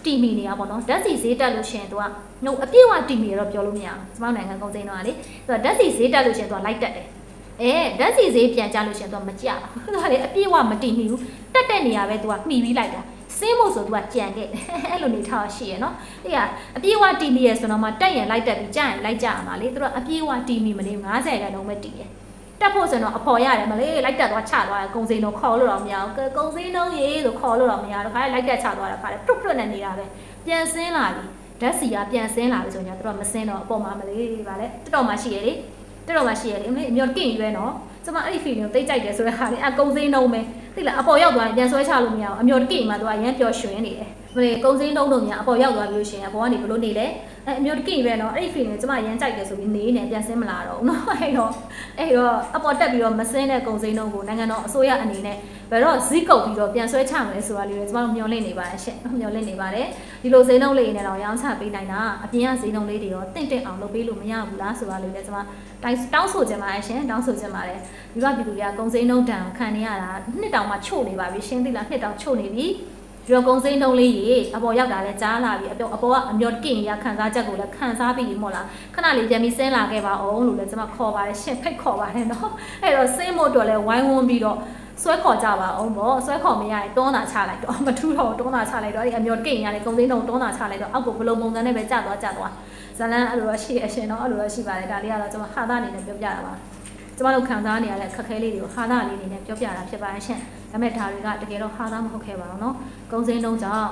တီမီနေတာပေါ့နော်ဓာတ်စီဈေးတက်လို့ရှရင်သူကနှုတ်အပြည့်အဝတီမီရတော့ပြောလို့မရဘူး။ကျွန်မနိုင်ငံကုန်စည်နှုန်းကလေသူကဓာတ်စီဈေးတက်လို့ရှရင်သူကလိုက်တက်တယ်။ အဲဓာတ်စီဈေးပြန်ကြလို့ရှရင်သူကမကြဘူး။သူကလေအပြည့်အဝမတီမီဘူး။တက်တဲ့နေရာပဲသူကမှီပြီးလိုက်တာ။စင်းမို့ဆိုသူကကြံခဲ့အဲ့လိုနေထားရှိရနော်။ဒီကအပြည့်အဝတီမီရဆိုတော့မှတက်ရင်လိုက်တက်ပြီးကြရင်လိုက်ကြရမှာလေ။သူကအပြည့်အဝတီမီမနေ90ခန်းလုံးပဲတီးတယ်။တက်ဖို့ဆိုတော့အဖော်ရတယ်မလေးလိုက်တက်သွားချသွားတယ်ကုံစင်းတော့ခေါ်လို့တော့မရဘူးကဲကုံစင်းတော့ရေးဆိုခေါ်လို့တော့မရတော့ခါလိုက်တက်ချသွားတာခါတယ်တွတ်တွတ်နဲ့နေတာပဲပြန်ဆင်းလာပြီဓာတ်စီကပြန်ဆင်းလာပြီဆိုရင်တော့မဆင်းတော့အပေါ်မှာမလေးပါလေတက်တော်မှရှိရလေ တက်တော့မှရှိရတယ်အမေအမျော်ကင့်ရွဲနော်ကျွန်မအဲ့ဒီ feeling ကိုသိကြိုက်တယ်ဆိုတဲ့ဟာလေအကုံစိမ်းနှုံးပဲသိလားအပေါ်ရောက်သွားရင်ပြန်ဆွဲချလို့မရအောင်အမျော်ကင့်မှသူကရမ်းပျော်ရွှင်နေတယ်မလေးကုံစိမ်းနှုံးလို့များအပေါ်ရောက်သွားပြီးလို့ရှိရင်အပေါ်ကနေဘလို့နေလဲအဲအမျိုးတကိပဲနော်အဲ့ဒီ feeling ကိုကျွန်မရမ်းကြိုက်တယ်ဆိုပြီးနေနေပြန်ဆင်းမလာတော့ဘူးနော်အဲ့တော့အဲ့တော့အပေါ်တက်ပြီးတော့မဆင်းတဲ့ကုံစိမ်းနှုံးကိုနိုင်ငံတော်အစိုးရအနေနဲ့ ဘယ်တော့ဇီးကုတ်ပြီးတော့ပြန်ဆွဲချမလဲဆိုတာလေးတွေကျမတို့မျှော်လင့်နေပါတယ်ရှင့်မျှော်လင့်နေပါတယ်ဒီလိုဈေးနှုန်းလေးနဲ့တော့ရောင်းချပေးနိုင်တာအပြင်ကဈေးနှုန်းလေးတွေရောတင့်တင့်အောင်လုပ်ပေးလို့မရဘူးလားဆိုတာလေးလည်းကျမတိုင်းတောင်းဆိုချင်ပါတယ်ရှင်တောင်းဆိုချင်ပါတယ်ဒီကပြည်သူတွေကကုံစင်းနှုန်းတန်ခံနေရတာနှစ်တောင်မှချို့နေပါပြီရှင်းသိလားနှစ်တောင်ချို့နေပြီဒီတော့ကုံစိမ်းတုံးလေးရေအပေါ်ရောက်တာလဲကြားလာပြီအပေါ်အပေါ်ကအမျောကင့်ရခံစားချက်ကိုလည်းခံစားပြီးပြီမို့လားခဏလေးပြန်ပြီးဆင်းလာခဲ့ပါအောင်လို့လည်းကျွန်မခေါ်ပါတယ်ရှင်ဖိတ်ခေါ်ပါတယ်နော်အဲ့တော့ဆင်းဖို့အတွက်လဲဝိုင်းဝန်းပြီးတော့ ဆွဲခေါ်ကြပါအောင်ပေါ့ဆွဲခေါ်မရရင်တွန်းတာချလိုက်တော့မထူးတော့တွန်းတာချလိုက်တော့အဲ့ဒီအမျောကင့်ရလဲကုံစိမ်းတုံးတွန်းတာချလိုက်တော့အောက်ကိုဘလုံးပုံစံနဲ့ပဲကျသွားကျသွားဇလန်းအဲ့လိုတော့ရှိအရှင်တော့အဲ့လိုတော့ရှိပါတယ်ဒါလေးကတော့ကျွန်မဟာသားအနေနဲ့ပြောပြတာပါကျမတို့ခံစားနေရတဲ့အခက်အခဲလေးတွေကိုဟာသားလေးအနေနဲ့ပြောပြတာဖြစ်ပါတယ်ရှင်ဒါပေမဲ့ဒါတွေကတကယ်တော့ဟာသားမဟုတ်ခဲ့ပါဘူးเนาะ ကုံစင်းလုံးကြောင့်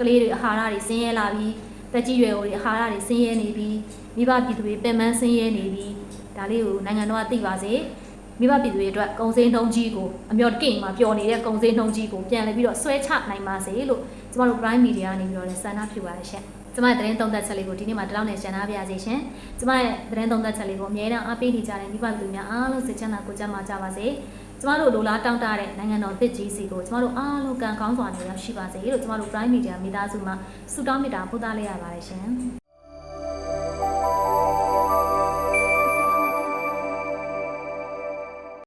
ကလေးတွေအာဟာရတွေဆင်းရဲလာပြီးတက်ကြီးရွယ်အိုတွေအာဟာရတွေဆင်းရဲနေပြီးမိဘပြည်သူတွေပင်ပန်းဆင်းရဲနေပြီးဒါလေးကိုနိုင်ငံတော်ကသိပါစေ မိဘပြည်သူတွေအတွက်ကုံစင်းနှုံးကြီးကိုအမျော်ကင့်မှာပျော်နေတဲ့ကုံစင်းနှုံးကြီးကိုပြန်လည်ပြီးတော့ဆွဲချနိုင်ပါစေလို့ကျမတို့ Prime Media ကနေပြီးတော့လည်းဆန္ဒပြုပါရရှင်ကျမရဲ့သတင်းသုံးသက်ချက်လေးကိုဒီနေ့မှတလောက်နဲ့ရှင်းထားပါရစေရှင်။ကျမရဲ့သတင်းသုံးသက်ချက်လေးကိုအမြဲတမ်းအားပေးနေကြတဲ့မိဘပြည်သူများအားလုံးစိတ်ချမ်းသာကိုယ်ကျန်းမာကြပါစေ။ကျမတို့လိုလားတောင်းတတဲ့နိုင်ငံတော်တစ်ကြီးစီကိုကျမတို့အားလုံးကံကောင်းစွာနဲ့ရောက်ရှိပါစေလို့ကျမတို့ Prime Media မိသားစုမှဆုတောင်းမေတ္တာပို့သလိုက်ရပါတယ်ရှင်။